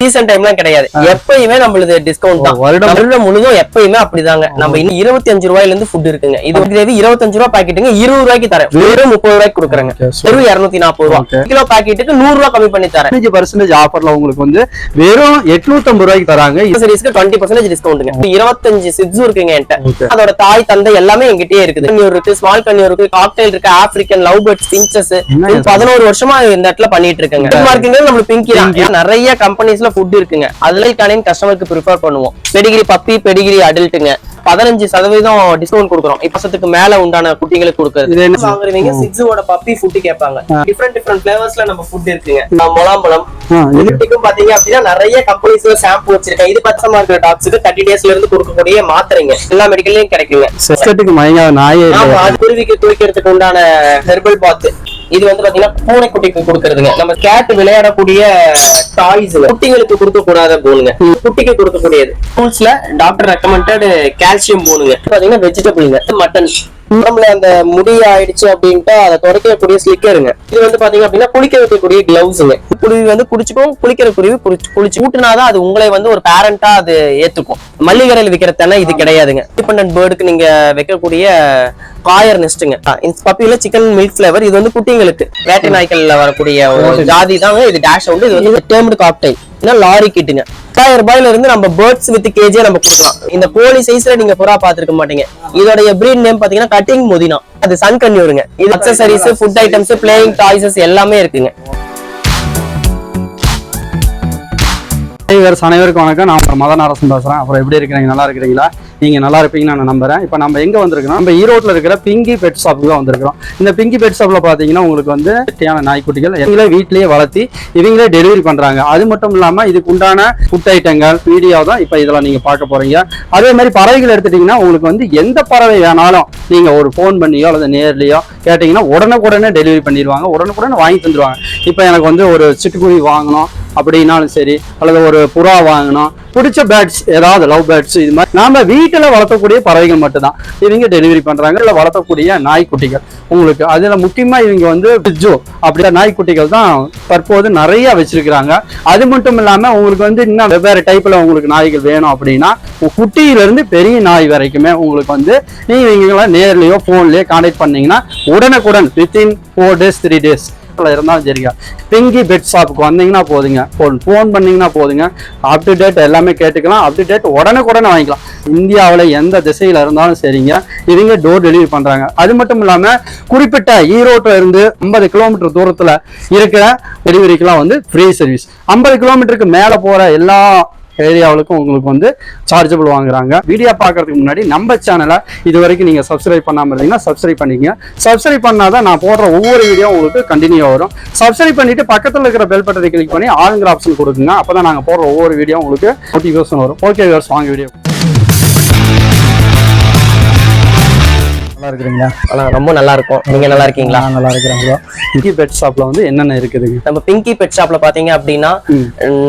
Season டைம்லாம் கிடையாது. எப்பயுமே நம்மளுது டிஸ்கவுண்ட் தான். வருடம் முழுதும் எப்பயுமே அப்படிதாங்க. நம்ம இன்னும் இருபத்தி அஞ்சு ரூபாயில இருந்து ஃபுட் இருக்குங்க. இது கிரேவி இருபத்தஞ்சு ரூபாய் பாக்கெட்டுங்க இருபது ரூபாய்க்கு தரேன். வெறும் முப்பது ரூபாய்க்கு கொடுக்குறேங்க. வெறும் இருநூத்தி நாற்பது ரூபா. கிலோ பாக்கெட்டுக்கு நூறு ரூபாய் கம்மி பண்ணி தரேன். பதினஞ்சு பர்சன்டேஜ் ஆஃபர்ல உங்களுக்கு வந்து வெறும் எட்நூத்தம்பது ரூபாய்க்கு தராங்க. சீரிஸ்க்கு டுவெண்ட்டி பர்சன்டேஜ் டிஸ்கவுண்ட்டுங்க இருபத்தஞ்சு சிட்ஸும் இருக்குங்க என்கிட்ட. அதோட தாய் தந்தை எல்லாமே எங்கிட்டயே இருக்குது. கன்னியூர் இருக்கு ஸ்மால் கன்னியூர் இருக்கு காக்டைல் இருக்கு ஆப்பிரிக்கன் லவ் பேர்ட்ஸ் பிஞ்சஸ்? பதினோரு வருஷமா இந்த இடத்துல பண்ணிட்டு இருக்கேங்க. நம்மளுக்கு பிங்கி நிறைய கம்பெனிஸ்ல ஃபுட் இருக்குங்க. அதுல கடையின் கஸ்டமருக்கு ப்ரிஃபர் பண்ணுவோம். பெடிகிரி பப்பி பெடிகிரி அடல்ட்டுங்க பதினஞ்சு சதவீதம் டிஸ்கவுண்ட் கொடுக்குறோம். இப்பசத்துக்கு மேல உண்டான குட்டிகளுக்கு கொடுக்குறது. என்ன? வாங்குறவங்க சிக்ஸோட பப்பி ஃபுட் கேட்பாங்க. டிஃப்ரெண்ட் டிஃப்ரெண்ட் ஃபிளேவர்ஸ்ல நம்ம ஃபுட் இருக்குங்க. முலாம்பழம். குட்டிக்கும் பாத்தீங்க அப்படின்னா நிறைய கம்பெனிஸ்ல ஷாம்பு வச்சிருக்கேன். இது பச்சமா இருக்கிற டாக்ஸுக்கு தேர்ட்டி டேஸ்ல இருந்து கொடுக்கக்கூடிய மாத்திரைங்க. எல்லா மெடிக்கல்லையும் கிடைக்குங்க. நாயே குருவிக்கு குளிக்கிறதுக்கு உண்டான ஹெர்பல் பாத் இது வந்து பாத்தீங்கன்னா பூனை குட்டிக்கு கொடுக்கறதுங்க. நம்ம கேட் விளையாடக்கூடிய டாய்ஸ் குட்டிகளுக்கு கொடுக்க கூடாத போனுங்க குட்டிக்கு கொடுக்கக்கூடியது. ஸ்கூல்ஸ்ல டாக்டர் ரெக்கமெண்டட் கால்சியம் போனுங்க பாத்தீங்கன்னா வெஜிடபிள்ங்க மட்டன். உடம்புல அந்த முடி ஆயிடுச்சு அப்படின்ட்டு அதை துடைக்கக்கூடிய ஸ்லிக்கருங்க இது வந்து பாத்தீங்க அப்படின்னா குளிக்க வைக்கக்கூடிய கிளவுஸுங்க குருவி வந்து குடிச்சுக்கும் குளிக்கிற குருவி குளிச்சு குளிச்சு கூட்டினாதான் அது உங்களை வந்து ஒரு பேரண்டா அது ஏத்துக்கும். மல்லிகரையில் விற்கிற தென்னை இது கிடையாதுங்க. இண்டிபெண்டன்ட் பேர்டுக்கு நீங்க வைக்கக்கூடிய காயர் நெஸ்ட்டுங்க பப்பியில சிக்கன் மில்க் ஃபிளேவர் இது வந்து குட்டிங்களுக்கு. வேட்டை நாய்க்கல்ல வரக்கூடிய ஒரு ஜாதி தாங்க இது டேஷ் உண்டு இது வந்து டேர்ம்டு காக்டைல் லாரி கிட்டுங்க. பத்தாயிரம் ரூபாயில இருந்து நம்ம பேர்ட்ஸ் வித் கேஜே நம்ம கொடுக்கலாம். இந்த கோழி சைஸ்ல நீங்க புறா பாத்துருக்க மாட்டீங்க. இதோடைய பிரீட் நேம் பாத்தீங்கன்னா கட்டிங் முதினா. அது சன் கன்யூருங்க இது accessories food items playing toys எல்லாமே இருக்குங்க. அனைவருக்கும் வணக்கம். நான் மதன் அரசன் பேசுறேன். அப்புறம் எப்படி இருக்கிறீங்க? நல்லா இருக்கிறீங்களா? நீங்க நல்லா இருப்பீங்கன்னு நான் நம்புறேன். இப்போ நம்ம எங்க வந்திருக்கோம் நம்ம ஈரோட்ல இருக்கிற பிங்கி பெட் ஷாப்புக்கு தான் வந்திருக்கிறோம். இந்த பிங்கி பெட் ஷாப்ல பாத்தீங்கன்னா உங்களுக்கு வந்து வெட்டியான நாய்க்குட்டிகள் இவங்களே வீட்லயே வளர்த்தி இவங்களே டெலிவரி பண்றாங்க. அது மட்டும் இல்லாம இதுக்கு உண்டான ஃபுட் ஐட்டங்கள் வீடியோ தான் இப்போ இதெல்லாம் நீங்க பார்க்க போறீங்க. அதே மாதிரி பறவைகள் எடுத்துட்டீங்கன்னா உங்களுக்கு வந்து எந்த பறவை வேணாலும் நீங்க ஒரு ஃபோன் பண்ணியோ அல்லது நேர்லயோ கேட்டீங்கன்னா உடனுக்குடனே டெலிவரி பண்ணிடுவாங்க. உடனுக்குடனே வாங்கி தந்துருவாங்க இப்போ எனக்கு வந்து ஒரு சிட்டுக்குருவி வாங்கணும். அப்படின்னாலும் சரி அல்லது ஒரு புறா வாங்கினா பிடிச்ச பேர்ட்ஸ் ஏதாவது லவ் பேர்ட்ஸ் இது மாதிரி நாம வீட்டில் வளர்த்தக்கூடிய பறவைகள் மட்டும்தான். இவங்க டெலிவரி பண்றாங்க இல்லை வளர்த்தக்கூடிய நாய்க்குட்டிகள். உங்களுக்கு அதில் முக்கியமாக இவங்க வந்து பிஜோ அப்படின்ற நாய்க்குட்டிகள் தான் தற்போது நிறைய வச்சிருக்கிறாங்க. அது மட்டும் இல்லாமல் உங்களுக்கு வந்து இன்னும் வெவ்வேறு டைப்ல உங்களுக்கு நாய்கள் வேணும் அப்படின்னா குட்டியிலேருந்து பெரிய நாய் வரைக்குமே உங்களுக்கு வந்து நீங்க இவங்களை நேர்லயோ போன்லயோ கான்டாக்ட் பண்ணீங்கன்னா உடனுக்குடன் within four days three days இருந்தாலும் சரிங்க. பிங்கி பெட் ஷாப்புக்கு வந்தீங்கன்னா போதுங்க. ஃபோன் ஃபோன் பண்ணீங்கன்னா போதுங்க. அப் டு டேட் எல்லாமே கேட்டுக்கலாம். அப் டு டேட் உடனுக்குடனே வாங்கிக்கலாம். இந்தியாவில் எந்த திசையில் இருந்தாலும் சரிங்க. இவங்க டோர் டெலிவரி பண்ணுறாங்க அது மட்டும் இல்லாமல் குறிப்பிட்ட ஈரோட்டில் இருந்து ஐம்பது கிலோமீட்டர் தூரத்தில் இருக்கிற டெலிவரிக்கெலாம் வந்து ஃப்ரீ சர்வீஸ் ஐம்பது கிலோமீட்டருக்கு மேலே போகிற எல்லா ஏரியாவுக்கும் உங்களுக்கு வந்து சார்ஜபிள் வாங்குறாங்க. வீடியோ பார்க்கறதுக்கு முன்னாடி நம்ம சேனலை இது வரைக்கும் நீங்கள் சப்ஸ்கிரைப் பண்ணாமல் இருந்தீங்கன்னா சப்ஸ்கிரைப் பண்ணிக்கங்க. சப்ஸ்கிரைப் பண்ணாதான் நான் போடுற ஒவ்வொரு வீடியோ உங்களுக்கு கண்டினியூ வரும். சப்ஸ்கிரைப் பண்ணிட்டு பக்கத்தில் இருக்கிற பெல் பட்டனை கிளிக் பண்ணி ஆளுங்கிற ஆப்ஷன் கொடுக்குங்க. அப்போ தான் நாங்கள் போடுற ஒவ்வொரு வீடியோ உங்களுக்கு நோட்டிஃபிகேஷன் வரும். ஓகே வியூவர்ஸ் வாங்க வீடியோ நல்லா இருக்கிறீங்களா? ஆனா ரொம்ப நல்லா இருக்கும். நீங்க நல்லா இருக்கீங்களா? நான் நல்லா இங்கி பெட் ஷாப்பில் வந்து என்னென்ன இருக்குதுங்க? நம்ம பிங்கி பெட் ஷாப்ல பாத்தீங்க அப்படின்னா.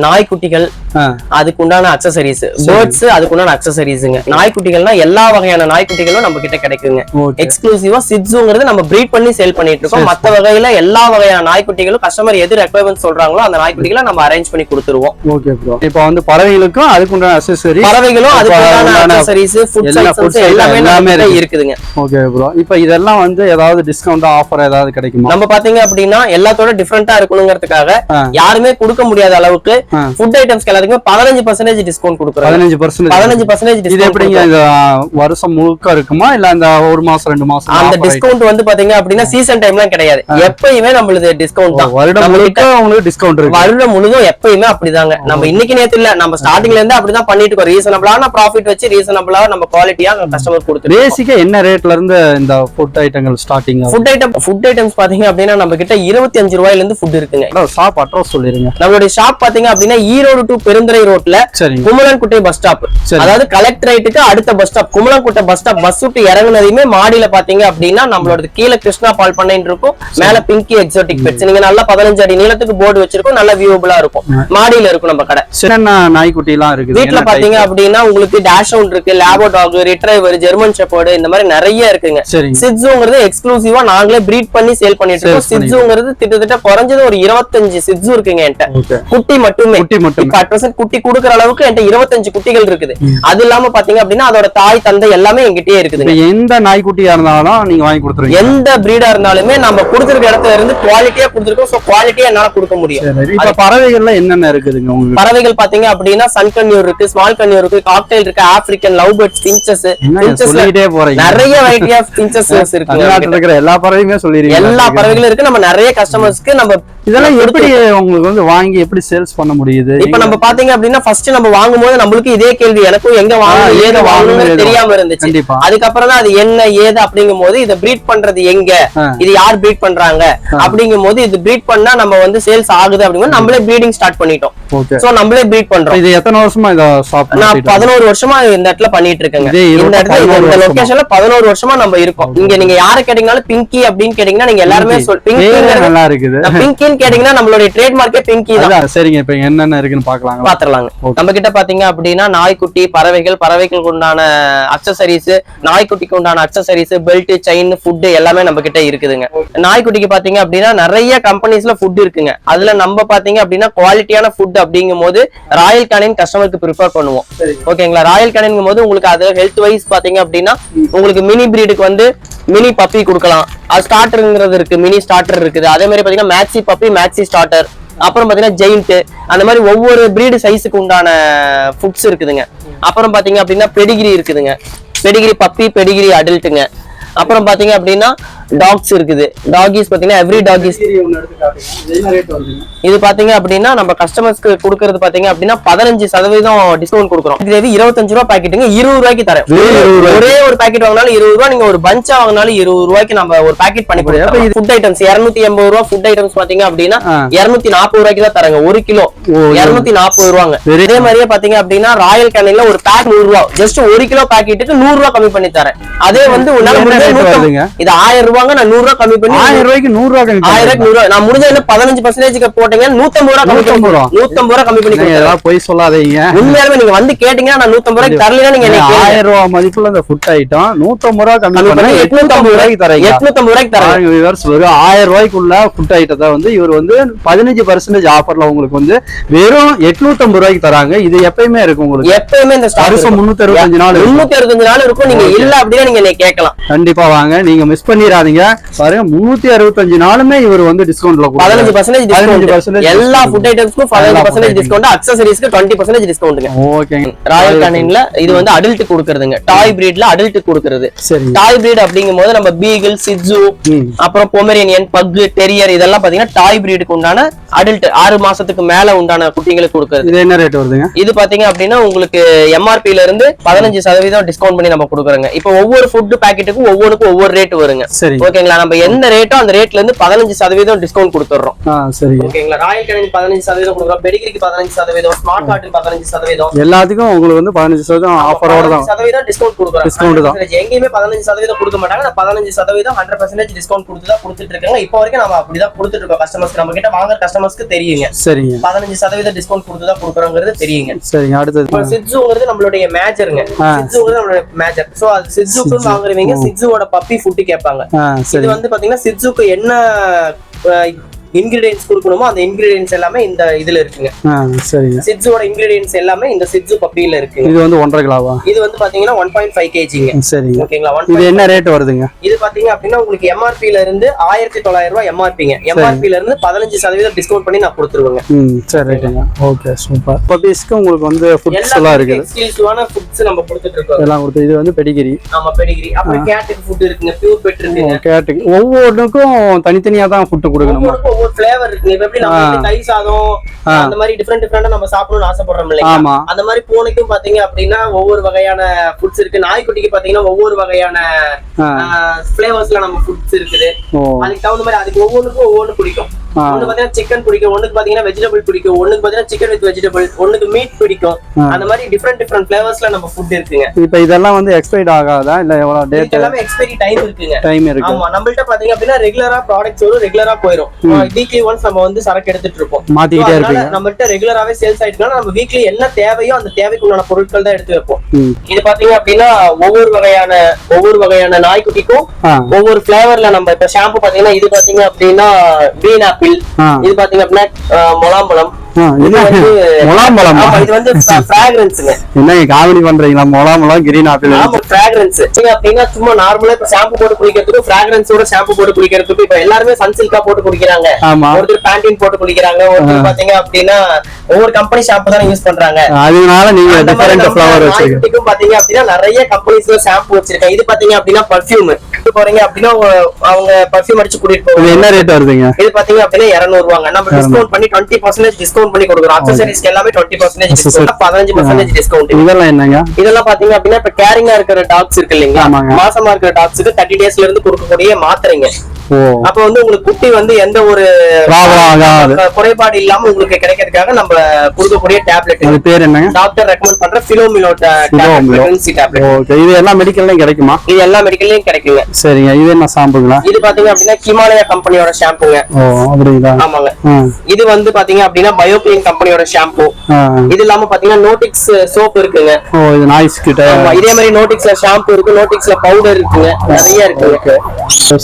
நாய்க்குட்டிகள் ஆ. அதுக்கு உண்டான அக்சசரிஸ் பேர்ட்ஸ் அதுக்கு உண்டான அக்சசரிஸுங்க நாய்க்குட்டிகள்னா எல்லா வகையான நாய்க்குட்டிகளும் நம்ம கிட்ட கிடைக்குங்க எக்ஸ்க்ளூசிவா சிட்ஸுங்கிறது நம்ம பிரீட் பண்ணி சேல் பண்ணிட்டு இருக்கோம் மத்த வகையில எல்லா வகையான நாய்க்குட்டிகளும் கஸ்டமர் எது ரெக்குவயர்மெண்ட் சொல்றாங்களோ அந்த நாய்க்குட்டிகளை நம்ம அரேஞ்ச் பண்ணி கொடுத்துருவோம். ஓகே ப்ரோ இப்போ வந்து பறவைகளுக்கும் அதுக்கு உண்டான அசசரி பறவைகளும் அதுக்கு அப்ப உண்டான உண்டான அக்சசரிஸ் ஃபுட் எல்லாமே எல்லாமே எல்லாமே இருக்கு. இருக்குதுங்க. ஓகே ப்ரோ இப்போ இதெல்லாம் வந்து ஏதாவது டிஸ்கவுண்ட் ஆஃபர் ஏதாவது கிடைக்குமா? நம்ம பாத்தீங்க அப்படின்னா எல்லாத்தோட டிஃபரெண்டா இருக்கணுங்கிறதுக்காக. யாருமே கொடுக்க முடியாத அளவுக்கு. ஃபுட் ஐட்டம்ஸ்க்கு எல்லாத்துக்குமே பதினஞ்சு பர்சன்டேஜ் டிஸ்கவுண்ட் கொடுக்குறாங்க. பதினஞ்சு பர்சன்ட் பதினஞ்சு பர்சன்டேஜ் இது எப்படிங்க இந்த வருஷம் முழுக்க இருக்குமா? இல்ல இந்த ஒரு மாசம் ரெண்டு மாசம் அந்த? டிஸ்கவுண்ட் வந்து பாத்தீங்க அப்படின்னா சீசன் டைம்லாம் கிடையாது. எப்பயுமே நம்மளுது டிஸ்கவுண்ட் தான். வருடம் முழுக்க உங்களுக்கு டிஸ்கவுண்ட் இருக்கு. வருடம் முழுதும் எப்பயுமே அப்படிதாங்க. நம்ம இன்னைக்கு நேத்து இல்ல நம்ம ஸ்டார்டிங்ல இருந்து அப்படிதான் பண்ணிட்டு இருக்கோம். ரீசனபிளான ப்ராஃபிட் வச்சு ரீசனபிளா நம்ம குவாலிட்டியா கஸ்டமர் கொடுத்துருக்கோம் பேசிக்கா என்ன ரேட்ல இருந்து இந்த ஃபுட் ஐட்டங்கள் starting food item food items பாத்தீங்க அப்படின்னா நம்ம கிட்ட இருபத்தி அஞ்சு ரூபாயில இருந்து ஃபுட் இருக்குங்க. ஷாப் அட்ரஸ் சொல்லிருங்க. நம்மளுடைய ஷாப் பாத்தீங்க அப்படின்னா ஈரோடு டு பெருந்துறை ரோட்ல குமலன்குட்டை பஸ் ஸ்டாப். அதாவது கலெக்டரேட்டுக்கு அடுத்த bus stop Kumalankuttai bus stop bus விட்டு இறங்குனதையுமே மாடியில பாத்தீங்க அப்படின்னா நம்மளோட கீழே கிருஷ்ணா பால் பண்ணைன்னு இருக்கும். மேல பிங்கி எக்ஸோட்டிக் பெட்ஸ் நீங்க நல்லா பதினஞ்சு அடி நீளத்துக்கு போர்டு வச்சிருக்கோம். நல்லா வியூபிளா இருக்கும். மாடியில இருக்கும் நம்ம கடை. நாய்க்குட்டி எல்லாம் இருக்குது? வீட்ல என்ன பாத்தீங்க? அப்படின்னா உங்களுக்கு டேஷ் அவுண்ட் இருக்கு. லேபோ டாக் ரிட்ரைவர் ஜெர்மன் ஷெப்பர்டு இந்த மாதிரி நிறைய இருக்குங்க. சிட்ஸுங்கிறது எக்ஸ்க்ளூசிவா நாங்களே பிரீட் பண்ணி சேல் பண்ணிட்டு இருக்கோம். சிட்ஸுங்கிறது கிட்டத்தட்ட குறைஞ்சது ஒரு இருபத்தஞ்சு சிட்ஸு இருக்குங்க என்கிட்ட. குட்டி மட்டுமே. குட்டி மட்டும். பர்சன்ட் குட்டி கொடுக்குற அளவுக்கு என்கிட்ட இருபத்தஞ்சு குட்டிகள் இருக்குது. அது இல்லாம பாத்தீங்க அப்படின்னா அதோட தாய் தந்தை எல்லாமே என்கிட்டயே இருக்குதுங்க இப்ப எந்த நாய்க்குட்டியா இருந்தாலும் நீங்க வாங்கி கொடுத்துருவீங்க. எந்த பிரீடா இருந்தாலுமே நம்ம கொடுத்துருக்க இடத்துல இருந்து குவாலிட்டியா கொடுத்துருக்கோம். சோ குவாலிட்டியா என்னால கொடுக்க முடியும். இப்ப பறவைகள்ல என்னென்ன இருக்குதுங்க பறவைகள் பாத்தீங்க அப்படின்னா சன் கன்யூர் இருக்கு ஸ்மால் கன்யூர் இருக்கு காக்டெயில் இருக்கு ஆப்பிரிக்கன் லவ் பேர்ட்ஸ் பிஞ்சஸ் நிறைய வெரைட்டி ஆஃப் பிஞ்சஸ் இருக்கு எல்லா பறவையுமே சொல்லிருக்கீங்க எல்லா பறவைகளும் இருக்கு. நம்ம நிறைய கஸ்டமர்ஸ்க்கு நம்ம இதெல்லாம் எப்படி உங்களுக்கு வந்து வாங்கி எப்படி சேல்ஸ் பண்ண முடியுது? இப்ப நம்ம பாத்தீங்க அப்படின்னா ஃபர்ஸ்ட் நம்ம வாங்கும்போது நம்மளுக்கு இதே கேள்வி எனக்கும் எங்க வாங்கணும் ஏது வாங்கணும்னு வாங்கணும், தெரியாம இருந்துச்சு. அதுக்கப்புறம் தான் அது என்ன ஏது அப்படிங்கும் போது இதை ப்ரீட் பண்றது எங்க. இது யார் ப்ரீட் பண்றாங்க? அப்படிங்கும் போது இது ப்ரீட் பண்ணா நம்ம வந்து சேல்ஸ் ஆகுது அப்படிங்கும்போது நம்மளே ப்ரீடிங் ஸ்டார்ட் பண்ணிட்டோம். சோ நம்மளே ப்ரீட் பண்றோம். இது எத்தனை வருஷமா இத ஷாப் நான் பதினோரு வருஷமா இந்த இடத்துல பண்ணிட்டு இருக்கேங்க. இந்த இடத்துல இந்த- 11. லொகேஷன்ல பதினோரு வருஷமா நம்ம இருக்கோம். இங்க நீங்க யார கேட்டீங்கனாலும் பிங்கி அப்படின்னு கேட்டீங்கன்னா நீங்க எல்லாருமே சொல் பிங்கி நல்லா இருக்குது. பிங்கின்னு கேட்டீங்கன்னா நம்மளுடைய ட்ரேட்மார்க்கே பிங்கி தான். சரிங்க. இப்ப என்னென்ன இருக்குன்னு பாக்கலாங்க பாத்துரலாங்க. நம்ம கிட்ட பாத்தீங்க அப்படின்னா நாய்க்குட்டி பறவைகள் பறவைகளுக்கு உண்டான அக்சசரிஸ் நாய்க்குட்டிக்கு உண்டான அக்சசரிஸ் பெல்ட் செயின் ஃபுட் எல்லாமே நம்ம கிட்ட இருக்குதுங்க நாய்க்குட்டிக்கு பாத்தீங்க அப்படின்னா நிறைய கம்பெனிஸ்ல ஃபுட் இருக்குங்க. அதுல நம்ம பாத்தீங்க அப்படின்னா குவாலிட்டியான ஃபுட் அப்படிங்கும் போது ராயல் கேனின் கஸ்டமருக்கு ப்ரிஃபர் பண்ணுவோம். ஓகேங்களா ராயல் கேனின் போது உங்களுக்கு அது ஹெல்த் வைஸ் பாத்தீங்க அப்படின்னா உங்களுக்கு மினி பிரீடுக்கு வந்து மினி பப்பி கொடுக்கலாம். அது ஸ்டார்டருங்கிறது இருக்கு மினி ஸ்டார்டர் இருக்குது. அதே மாதிரி பாத்தீங்கன்னா மேக்ஸி பப்பி மேக்ஸி ஸ்டார்டர் அப்புறம் பாத்தீங்கன்னா ஜெயிண்ட் அந்த மாதிரி ஒவ்வொரு பிரீடு சைஸுக்கு உண்டான ஃபுட்ஸ் இருக்குதுங்க. அப்புறம் பாத்தீங்க அப்படின்னா பெடிகிரி இருக்குதுங்க. பெடிகிரி பப்பி பெடிகிரி அடல்ட்டுங்க அப்புறம் பாத்தீங்க அப்படின்னா டாக்ஸ் இருக்குது. டாகிஸ் பாத்தீங்கன்னா எவ்ரி டாகிஸ் இது பாத்தீங்க அப்படின்னா நம்ம கஸ்டமர்ஸ்க்கு கொடுக்கறது பாத்தீங்க அப்படின்னா பதினஞ்சு சதவீதம் டிஸ்கவுண்ட் கொடுக்குறோம். இது இருபத்தஞ்சு ரூபா பாக்கெட்டுங்க இருபது ரூபாய்க்கு தரேன். ஒரே ஒரு பாக்கெட் வாங்கினாலும் இருபது ரூபா நீங்க ஒரு பஞ்சா வாங்கினாலும் இருபது ரூபாய்க்கு நம்ம ஒரு பாக்கெட் பண்ணி கொடுக்குறோம் ஃபுட் ஐட்டம்ஸ் இருநூத்தி எண்பது ரூபா ஃபுட் ஐட்டம்ஸ் பாத்தீங்க அப்படின்னா. இருநூத்தி நாற்பது ரூபாய்க்கு தான் தராங்க ஒரு கிலோ. இருநூத்தி நாற்பது ரூபாங்க இதே மாதிரியே பாத்தீங்க அப்படின்னா ராயல் கேனின்ல ஒரு பேக் நூறு ரூபா ஜஸ்ட் ஒரு கிலோ பாக்கெட்டுக்கு நூறு ரூபா கம்மி பண்ணி தரேன். அதே வந்து உன்னால? இது ஆயிரம் ரூபாங்க நான் நூறு ரூபா கம்மி பண்ணி ஆயிரம் ரூபாய்க்கு நூறு ரூபாய் கம்மி ஆயிரம் ரூபாய்க்கு நூறு ரூபா. நான் முடிஞ்ச இன்னும் பதினஞ்சு பர்சன்டேஜ்க்கு போட்டீங்க நூத்தம்பது ரூபா கம்மி பண்ணி நூத்தம்பது ரூபா. ரூபா கம்மி பண்ணி. ஏதாவது பொய் சொல்லாதீங்க. உண்மையாலுமே நீங்க வந்து கேட்டீங்கன்னா நான் நூத்தம்பது ரூபாய்க்கு தரலைன்னா நீங்க என்னை. ஆயிரம் ரூபாய் மதிப்புல இந்த ஃபுட் ஐட்டம் நூத்தம்பது ரூபாய் கம்மி பண்ணா எட்நூத்தம்பது ரூபாய்க்கு தரீங்க. எட்நூத்தம்பது ரூபாய்க்கு தரேன் viewers, வெறும் ஆயிரம் ரூபாய்க்குள்ள ஃபுட் ஐட்டத்தை வந்து இவர் வந்து பதினஞ்சு பர்சன்டேஜ் ஆஃபர்ல உங்களுக்கு வந்து வெறும் எட்நூத்தம்பது ரூபாய்க்கு தராங்க. இது எப்பயுமே இருக்கு உங்களுக்கு. எப்பயுமே இந்த வருஷம் முன்னூத்தி அறுபத்தஞ்சு நாள் இருக்கும். முன்னூத்தி அறுபத்தஞ்சு நாள் இருக்கும். நீங்க இல்ல அப்படின்னா நீங்க என்னை கேட்கலாம். கண்டிப்பா வாங்க. நீங்க மிஸ் பண்ணிடாதீங்க. பாருங்க முன்னூத்தி அறுபத்தஞ்சு நாளுமே இவர் வந்து டிஸ்கவுண்ட்ல பதினஞ்சு பர்சன்டேஜ் டிஸ்கவுண்ட் எல்லா ஃபுட் ஐட்டம்ஸ்க்கும் பதினஞ்சு பர்சன்டேஜ். டிஸ்கவுண்ட் அக்சசரிஸ்க்கு டுவெண்ட்டி பர்சன்டேஜ் டிஸ்கவுண்ட்டுங்க ஓகேங்க ராயல் கேனின்ல இது வந்து அடல்ட் கொடுக்கறதுங்க. டாய் பிரீட்ல அடல்ட் கொடுக்கறது. டாய் பிரீட் அப்படிங்கும் போது நம்ம பீகிள் சிட்ஸு ம். அப்புறம் பொமரேனியன் பக்கு டெரியர் இதெல்லாம் பாத்தீங்கன்னா டாய் பிரீடுக்கு உண்டான அடல்ட் ஆறு மாசத்துக்கு மேல உண்டான குட்டிங்களுக்கு கொடுக்கறது. இது என்ன ரேட் வருதுங்க? இது பாத்தீங்க அப்படின்னா உங்களுக்கு எம்ஆர்பில இருந்து பதினஞ்சு சதவீதம் டிஸ்கவுண்ட் பண்ணி நம்ம கொடுக்குறோங்க. இப்போ ஒவ்வொரு ஃபுட் பாக்கெட்டுக்கும் ஒவ்வொன்றுக்கும் ஒவ்வொரு ரேட் வருங்க. ஓகேங்களா? நம்ம எந்த ரேட்டோ அந்த ரேட்ல இருந்து பதினஞ்சு சதவீதம் டிஸ்கவுண்ட் கொடுத்துறோம் சரி. ஓகேங்களா? ராயல் கேனின் பதினஞ்சு சதவீதம் கொடுக்குறோம். பெடிகிரிக்கு பதினஞ்சு சதவீதம். ஸ்மார்ட் கார்டுக்கு பதினஞ்சு சதவீதம். எல்லாத்துக்கும் உங்களுக்கு வந்து பதினஞ்சு சதவீதம் ஆஃபரோட தான். சதவீதம் டிஸ்கவுண்ட் கொடுக்குறோம். Discount தான். எங்கேயுமே பதினஞ்சு சதவீதம் கொடுக்க மாட்டாங்க. பதினஞ்சு சதவீதம் ஹண்ட்ரட் பர்சன்டேஜ் டிஸ்கவுண்ட் கொடுத்து தான் கொடுத்துட்டு இருக்காங்க. இப்போ வரைக்கும் நம்ம அப்படிதான் கொடுத்துட்டு இருக்கோம். கஸ்டமர்ஸ்க்கு நம்ம கிட்ட வாங்குற கஸ்டமர்ஸ்க்கு தெரியுங்க. சரிங்க. பதினஞ்சு சதவீதம் டிஸ்கவுண்ட் கொடுத்து தான் கொடுக்குறோங்கிறது தெரியுங்க. சரிங்க அடுத்தது. சிட்ஸுங்கிறது நம்மளுடைய மேஜருங்க. சிட்ஸுங்கிறது நம்மளுடைய மேஜர் சோ அது சிட்ஸுக்கு வாங்குறவங்க சிட்ஸுவோட பப்பி ஃபுட் கேட்பாங்க. இது சரி. வந்து பாத்தீங்கன்னா சிட்ஸுக்கு என்ன இன்கிரிடியன்ஸ் கொடுக்கணுமோ அந்த இன்கிரிடியன்ஸ் எல்லாமே இந்த இதுல இருக்குங்க. சரிங்க. சிட்ஸுவோட இன்கிரிடியன்ஸ் எல்லாமே இந்த சிட்ஸு பப்பியில இருக்குங்க. இது வந்து ஒன்றரை கிலோவா? இது வந்து பாத்தீங்கன்னா ஒன் பாயிண்ட் ஃபைவ் கேஜிங்க சரிங்க. ஓகேங்களா? இது என்ன ரேட் வருதுங்க? இது பாத்தீங்க அப்படின்னா உங்களுக்கு எம்ஆர்பில இருந்து ஆயிரத்தி தொள்ளாயிரம் ரூபாய் எம்ஆர்பிங்க எம்ஆர்பில இருந்து பதினஞ்சு சதவீதம் டிஸ்கவுண்ட் பண்ணி நான் கொடுத்துருவேங்க. சரி ரைட்டுங்க. ஓகே சூப்பர் பப்பீஸ்க்கு உங்களுக்கு வந்து ஃபுட்ஸ் எல்லாம் இருக்குது. எக்ஸ்க்ளூசிவான ஃபுட்ஸ் நம்ம கொடுத்துட்டு இருக்கோம். எல்லாம் கொடுத்து இது வந்து பெடிகிரி நம்ம பெடிகிரி அப்புறம் கேட்டுக்கு ஃபுட் இருக்குங்க. பியூர் பெட் இருக்குங்க கேட்டு ஒவ்வொன்றுக்கும் தனித்தனியா தான் ஃபுட்டு கொடுக்கணுமா? ஒவ்வொரு ஃபிளேவர் இருக்கு. இப்ப எப்படி நம்ம கை சாதம். அந்த மாதிரி டிஃப்ரெண்ட் டிஃப்ரெண்டா நம்ம சாப்பிடணும்னு ஆசைப்படுறோம் இல்லையா? அந்த மாதிரி பூனைக்கும் பாத்தீங்க அப்படின்னா ஒவ்வொரு வகையான ஃபுட்ஸ் இருக்கு. நாய்க்குட்டிக்கு பாத்தீங்கன்னா ஒவ்வொரு வகையான ஃபிளேவர்ஸ்ல நம்ம ஃபுட்ஸ் இருக்குது. அதுக்கு தகுந்த மாதிரி அதுக்கு ஒவ்வொன்றுக்கும் ஒவ்வொன்று பிடிக்கும். ஒண்ணு பாத்தீங்கன்னா சிக்கன் பிடிக்கும் ஒண்ணுக்கு பாத்தீங்கன்னா வெஜிடபிள் பிடிக்கும் ஒண்ணுக்கு பாத்தீங்கன்னா சிக்கன் வித் வெஜிடபிள் ஒண்ணுக்கு மீட் பிடிக்கும். அந்த மாதிரி டிஃப்ரெண்ட் டிஃப்ரெண்ட் ஃபிளேவர்ஸ்ல நம்ம ஃபுட் இருக்குங்க. இப்போ இதெல்லாம் வந்து எக்ஸ்பைர்ட் ஆகாதா? இல்ல எவ்வளவு டேட் இதுக்கு எல்லாமே எக்ஸ்பைரி டைம் இருக்குங்க. டைம் இருக்கு. ஆமா நம்மள்ட்ட பாத்தீங்க அப்படின்னா ரெகுலரா ப்ராடக்ட்ஸ் வரும் ரெகுலரா போயிரும். வீக்லி ஒன்ஸ் நம்ம வந்து சரக்கு எடுத்துட்டு இருப்போம். மாத்திக்கிட்டே இருப்பீங்க. நம்மள்ட்ட ரெகுலராவே சேல்ஸ் ஆயிட்டுனால நம்ம வீக்லி என்ன தேவையோ அந்த தேவைக்கு உண்டான பொருட்கள் தான் எடுத்து வைப்போம். இது பாத்தீங்க அப்படின்னா ஒவ்வொரு வகையான ஒவ்வொரு வகையான நாய்க்குட்டிக்கும் ஒவ்வொரு ஃபிளேவர்ல நம்ம இப்ப ஷாம்பு பாத்தீங்கன்னா இது பாத்தீங்க அப்படின்னா ஆப்பிள் ஆ இது பாத்தீங்க அப்படின்னா அஹ், முலாம்பழம் ஆ, இது என்ன? வந்து முலாம்பழமா ஆமா இது வந்து ஃபிராக்ரன்ஸுங்க என்ன காமெடி பண்றீங்களா முலாம்பழம் கிரீன் ஆப்பிள் ஆமா ஃபிராக்ரன்ஸ் அப்படின்னா சும்மா நார்மலா இப்ப ஷாம்பு போட்டு குளிக்கிறதுக்கு ஃபிராக்ரன்ஸோட ஷாம்பு போட்டு குளிக்கிறதுக்கு இப்ப எல்லாருமே சன்சில்கா போட்டு குளிக்கிறாங்க. ஒருத்தர் பேண்டின் போட்டு குளிக்கிறாங்க ஒருத்தர் பாத்தீங்க அப்படின்னா ஒவ்வொரு கம்பெனி ஷாம்பு தான் யூஸ் பண்றாங்க. அதனால நீங்க டிஃபரெண்ட் ஃபிளவர் வச்சிருக்கீங்க. பாத்தீங்க அப்படின்னா நிறைய கம்பெனிஸ்ல ஷாம்பு வச்சிருக்கேன் இது பாத்தீங்க அப்படின்னா பர்ஃபியூம் போறீங்க அப்படின்னா அவங்க- பர்ஃபியூம் அடிச்சு கூட்டிட்டு போவாங்க. என்ன ரேட் வருதுங்க? இது பாத்தீங்க அப்படின்னா இருநூறு ரூபாங்க நம்ம டிஸ்கவுண்ட் பண்ணி டுவெண்ட்டி பர்சன்டேஜ் டிஸ்கவுண்ட் பண்ணி கொடுக்குறோம். அக்சசரிஸ்க்கு எல்லாமே டுவெண்ட்டி பர்சன்டேஜ் டிஸ்கவுண்ட் பதினஞ்சு பர்சன்டேஜ் டிஸ்கவுண்ட் இதெல்லாம் என்னங்க? இதெல்லாம் பாத்தீங்க அப்படின்னா இப்ப கேரிங்கா இருக்கிற டாக்ஸ் இருக்கு இல்லைங்களா. மாசமா இருக்கிற டாக்ஸுக்கு தேர்ட்டி டேஸ்ல இருந்து கொடுக்கக்கூடிய மாத்திரைங்க. அப்ப வந்து உங்களுக்கு குட்டி வந்து எந்த ஒரு குறைபாடு இல்லாம உங்களுக்கு கிடைக்கிறதுக்காக நம்ம கொடுக்கக்கூடிய டேப்லெட் அது பேர் என்னங்க? டாக்டர் ரெக்கமெண்ட் பண்ற பிலோமிலோ டேப்லெட் ஓகே இது எல்லாம் மெடிக்கல்லையும் கிடைக்குமா? இது எல்லா மெடிக்கல்லையும் கிடைக்குங்க. சரிங்க இது என்ன ஷாம்புங்களா இது பாத்தீங்க அப்படின்னா ஹிமாலயா கம்பெனியோட ஷாம்புங்க ஓ அப்படிங்களா? ஆமாங்க. இது வந்து பாத்தீங்க அப்படின்னா பயோபிளின் கம்பெனியோட ஷாம்பு. இது இல்லாம பாத்தீங்கன்னா நோட்டிக்ஸ் சோப் இருக்குங்க. ஓ இது நாய்ஸ் கிட்ட. இதே மாதிரி நோட்டிக்ஸ்ல ஷாம்பு இருக்கு நோட்டிக்ஸ்ல பவுடர் இருக்குங்க. நிறைய இருக்குங்க.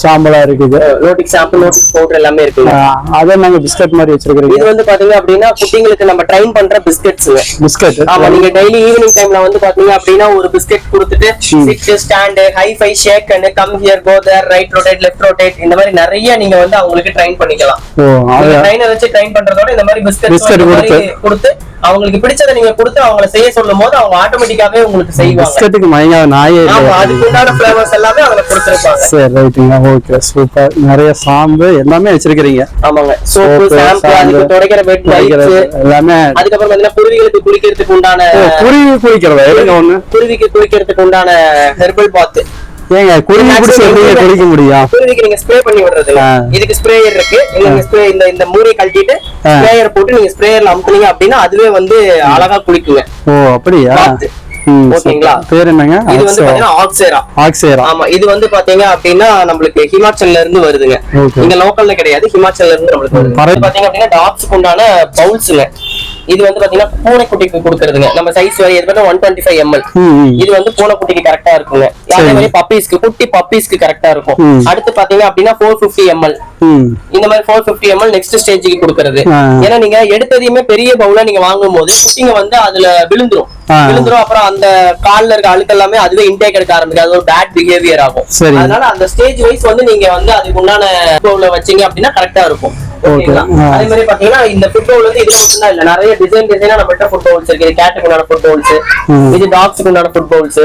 ஷாம்பலா இருக்குது. நோட்டிக் ஷாம்பு நோட்டிக் பவுடர் எல்லாமே இருக்குங்க ஆ, அது என்னங்க பிஸ்கட் மாதிரி வச்சிருக்கீங்க இது வந்து பாத்தீங்க அப்படின்னா குட்டிங்களுக்கு நம்ம ட்ரைன் பண்ற பிஸ்கெட்ஸ்ங்க பிஸ்கட் ஆமா நீங்க டெய்லி ஈவினிங் டைம்ல வந்து பாத்தீங்க அப்படின்னா ஒரு பிஸ்கெட் கொடுத்துட்டு six stand high five shake come here go there right rotate left rotate இந்த மாதிரி நிறைய நீங்க வந்து அவங்களுக்கு ட்ரைன் பண்ணிக்கலாம். ட்ரைனர் வச்சு ட்ரைன் பண்றதோட இந்த மாதிரி பிஸ்கெட் கொடுத்து. அவங்களுக்கு பிடிச்சதை நீங்க கொடுத்து அவங்கள செய்ய சொல்லும் போது அவங்க ஆட்டோமேட்டிக்காவே உங்களுக்கு செய்வாங்க. பிஸ்கட்டுக்கு மயங்காத நாயே ஆமா இல்லை. அதுக்கு உண்டான ஃபிளேவர்ஸ் எல்லாமே அதுல கொடுத்துருப்பாங்க. சரி ரைட்டுங்க ஓகே சூப்பர் நிறைய சாம்பு எல்லாமே வச்சிருக்கிறீங்க. ஆமாங்க. சோப்பு ஷாம்பு அதுக்கு துடைக்கிற லைட்ஸ் எல்லாமே. அதுக்கப்புறம் பாத்தீங்கன்னா குருவிகளுக்கு குளிக்கிறதுக்கு உண்டான குருவி குளிக்கிறதா? ஒண்ணு? குருவிக்கு குளிக்கிறதுக்கு உண்டான ஹெர்பல் பாத் ஏங்க குருவி பிடிச்சி எப்படிங்க குளிக்க முடியும்? குருவிக்கு நீங்க ஸ்ப்ரே பண்ணி விடுறது. இதுக்கு ஸ்ப்ரேயர் இருக்கு. நீங்க ஸ்ப்ரே இந்த இந்த மூடியை கழட்டிட்டு. ஸ்ப்ரேயர் போட்டு நீங்க ஸ்ப்ரேயர்ல அமுத்துனீங்க அப்படின்னா அதுவே வந்து அழகா குளிக்குங்க. ஓ அப்படியா? ஓகேங்களா? சரி. பேர் என்னங்க? இது வந்து பாத்தீங்கன்னா ஆக்சேரா ஆக்சேரா ஆமா இது வந்து பாத்தீங்க அப்படின்னா நம்மளுக்கு ஹிமாச்சல்ல இருந்து வருதுங்க. இங்க லோக்கல்ல கிடையாது. ஹிமாச்சல்ல இருந்து நம்மளுக்கு வருது. பாத்தீங்க அப்படின்னா டாக்ஸ்க்கு உண்டான பவுல்ஸுங்க இது வந்து பாத்தீங்கன்னா பூனைக்குட்டிக்கு கொடுக்கறதுங்க நம்ம சைஸ் வரை ஒன் டுவெண்ட்டி ஃபைவ் எம்எல். இது வந்து பூனைக்குட்டிக்கு கரெக்டா இருக்குங்க அதே. மாதிரி பப்பீஸ்க்கு குட்டி பப்பீஸ்க்கு கரெக்டா இருக்கும். அடுத்து பாத்தீங்க அப்படின்னா ஃபோர் பிப்டி எம்எல் இந்த மாதிரி ஃபோர் பிப்டி எம்எல் நெக்ஸ்ட் ஸ்டேஜுக்கு கொடுக்கறது. ஏன்னா நீங்க எடுத்ததையுமே பெரிய பவுல நீங்க வாங்கும் போது குட்டிங்க வந்து அதுல விழுந்துரும். விழுந்துரும் அப்புறம் அந்த கால்ல இருக்க அழுக்கு எல்லாமே அதுவே இன்டேக் எடுக்க ஆரம்பிக்கும் அது ஒரு பேட் பிஹேவியர் ஆகும். அதனால அந்த ஸ்டேஜ் வைஸ் வந்து நீங்க வந்து அதுக்கு உண்டான பவுல வச்சீங்க அப்படின்னா கரெக்டா இருக்கும் ஓகேங்களா. அதே மாதிரி பாத்தீங்கன்னா இந்த ஃபுட் பவுல் வந்து இது மட்டும் இல்ல. நிறைய டிசைன் டிசைனா நம்மகிட்ட ஃபுட் பவுல்ஸ் இருக்கு. இது கேட்டுக்கு உண்டான ஃபுட் பவுல்ஸ். இது டாக்ஸ்க்கு உண்டான ஃபுட் பவுல்ஸ்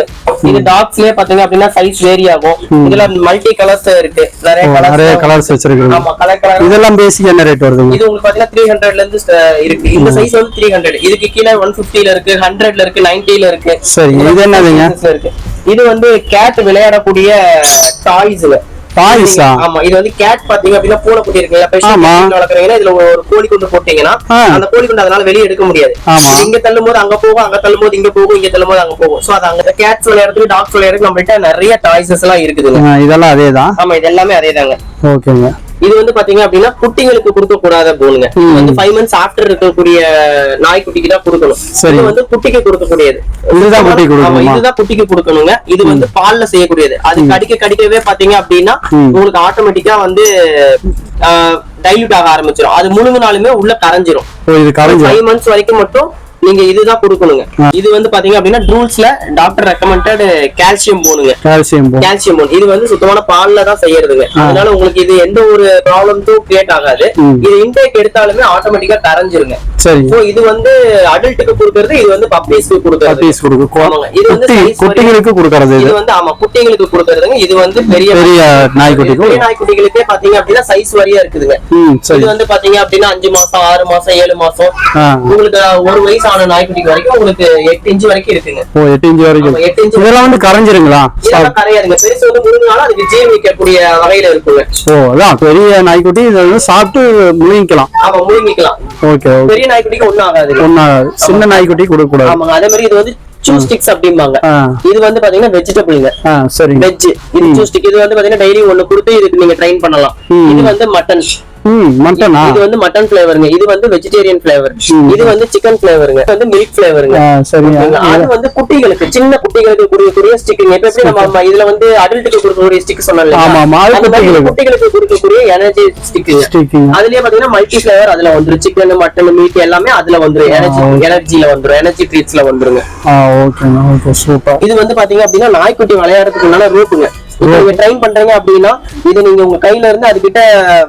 இது டாக்ஸ்லயே பாத்தீங்க அப்படின்னா சைஸ் வேரி ஆகும். இதுல மல்டி கலர்ஸ் இருக்கு. நிறைய கலர்ஸ் கலர்ஸ் வச்சிருக்கீங்க ஆமா கலர் கலர் இதெல்லாம் பேசிக் என்ன ரேட் வருதுங்க இது உங்களுக்கு பாத்தீங்கன்னா த்ரீ ஹண்ட்ரட்ல இருந்து இருக்கு. இந்த சைஸ் வந்து த்ரீ ஹண்ட்ரட் இதுக்கு கீழே ஒன் பிப்டில இருக்கு ஹண்ட்ரட்ல இருக்கு நைன்டில இருக்கு. சரிங்க, இது என்னதுங்க? இது வந்து கேட் விளையாடக்கூடிய டாய்ஸ்ங்க டாய்ஸா ஆமா இது வந்து கேட் பாத்தீங்க அப்படின்னா பூனைக்குட்டி இருக்குல்ல பெஷல் ஆமா. வளர்க்குறீங்கன்னா இதுல ஒரு கோழி குண்டு போட்டீங்கன்னா. அந்த கோழி குண்டு அதனால வெளியே எடுக்க முடியாது. இங்க தள்ளும் போது அங்க போகும் அங்க தள்ளும் போது இங்க போகும் இங்க தள்ளும் போது அங்க போகும். சோ அது அங்க கேட்ஸ் விளையாடுறதுக்கு டாக்ஸ் விளையாடுறதுக்கு நம்மள்ட்ட நிறைய டாய்ஸஸ் எல்லாம் இருக்குதுங்க. ஆ, இதெல்லாம் அதேதான். ஆமா இது எல்லாமே அதேதாங்க. ஓகேங்க. இது வந்து பாத்தீங்க அப்படின்னா குட்டிங்களுக்கு கொடுக்க கூடாத போனுங்க வந்து ஃபைவ் மந்த்ஸ் ஆஃப்டர் இருக்கக்கூடிய நாய்க்குட்டிக்கு தான் கொடுக்கணும். இது வந்து குட்டிக்கு கொடுக்கக்கூடியது. இதுதான் குட்டிக்கு கொடுக்கணுங்க. இது வந்து பால்ல செய்யக்கூடியது. அது கடிக்க கடிக்கவே பாத்தீங்க அப்படின்னா. உங்களுக்கு ஆட்டோமேட்டிக்கா வந்து டைல்யூட் ஆக ஆரம்பிச்சிடும் அது முழுங்கினாலுமே உள்ள கரைஞ்சிரும். ஃபைவ் மந்த்ஸ் வரைக்கும் மட்டும் நீங்க இதுதான் கொடுக்கணுங்க. இது வந்து பாத்தீங்க அப்படின்னா ட்ரூல்ஸ்ல டாக்டர் ரெக்கமெண்டட் கால்சியம் போனுங்க கால்சியம் கால்சியம் போன் இது வந்து சுத்தமான பால்ல தான் செய்யறதுங்க. அதனால உங்களுக்கு இது எந்த ஒரு ப்ராப்ளம்ஸும் கிரியேட் ஆகாது. இது இன்டேக் எடுத்தாலுமே ஆட்டோமேட்டிக்கா கரைஞ்சிருங்க சரிங்க சோ இது வந்து அடல்ட்டுக்கு கொடுக்கறது இது வந்து பப்பீஸ்க்கு கொடுக்கறது. பீஸ் கொடுக்கு ஆமாங்க. இது வந்து குட்டிகளுக்கு கொடுக்கறது இது. வந்து ஆமா குட்டிங்களுக்கு கொடுக்கறதுங்க. இது வந்து பெரிய பெரிய நாய்க்குட்டிக்கு பெரிய நாய்க்குட்டிகளுக்கே பாத்தீங்க அப்படின்னா சைஸ் வரியா இருக்குதுங்க. சரி. இது வந்து பாத்தீங்க அப்படின்னா அஞ்சு மாசம் ஆறு மாசம் ஏழு மாசம். உங்களுக்கு ஒரு வயசு ஆன நாய்க்குட்டிக்கு வரைக்கும் உங்களுக்கு எட்டு இன்ச்சு வரைக்கும் இருக்குங்க. ஓ எட்டு இன்ச்சு வரைக்கும் எட்டு இன்ச்சு இதெல்லாம் வந்து கரைஞ்சிருங்களா? இதெல்லாம் கரையாதுங்க. பெருசு வந்து முழுங்கினாலும் அதுக்கு ஜீவனிக்கக்கூடிய வகையில இருக்குங்க. ஓ அதான். பெரிய நாய்க்குட்டி இதை வந்து சாப்பிட்டு முழுங்கிக்கலாம். ஆமா முழுங்கிக்கலாம். ஓகே பெரிய நாய்க்குட்டிக்கு ஒண்ணும் ஆகாது ஒன்னா சின்ன நாய்க்குட்டி கொடுக்க கூடாது ஆமாங்க. அதே மாதிரி இது வந்து சூ ஸ்டிக்ஸ் அப்படிம்பாங்க. இது வந்து பாத்தீங்கன்னா வெஜிடபிள்ங்க சரிங்க. வெஜ் இது சூ ஸ்டிக் இது வந்து பாத்தீங்கன்னா டெய்லி ஒண்ணு கொடுத்து இதுக்கு நீங்க ட்ரைன் பண்ணலாம். இது வந்து மட்டன் மட்டனா இது வந்து மட்டன் ஃபிளேவருங்க இது வந்து வெஜிடேரியன் ஃபிளேவர் இது வந்து சிக்கன் ஃபிளேவருங்க வந்து மில்க் ஃபிளேவருங்க அது வந்து குட்டிகளுக்கு சின்ன குட்டிகளுக்கு கொடுக்கக்கூடிய ஸ்டிக்குங்க இப்ப எப்படி நம்ம இதுல வந்து அடல்ட்டுக்கு கொடுக்கக்கூடிய ஸ்டிக் மாதிரி குட்டிகளுக்கு. கொடுக்கக்கூடிய எனர்ஜி ஸ்டிக்கிங் அதுலயே பாத்தீங்கன்னா மல்டி ஃபிளேவர் அதுல வந்துரும். சிக்கன் மட்டன் மீட் எல்லாமே அதுல வந்துரும். எனர்ஜி எனர்ஜில வந்துரும். எனர்ஜி ட்ரீட்ஸ்ல வந்துருங்க. இது வந்து பாத்தீங்க அப்படின்னா நாய்க்குட்டி விளையாடுறதுக்கு உண்டான ரூட்டுங்க இப்போ நீங்க ட்ரைன் பண்றீங்க அப்படின்னா இது நீங்க உங்க கையில இருந்து அதுகிட்ட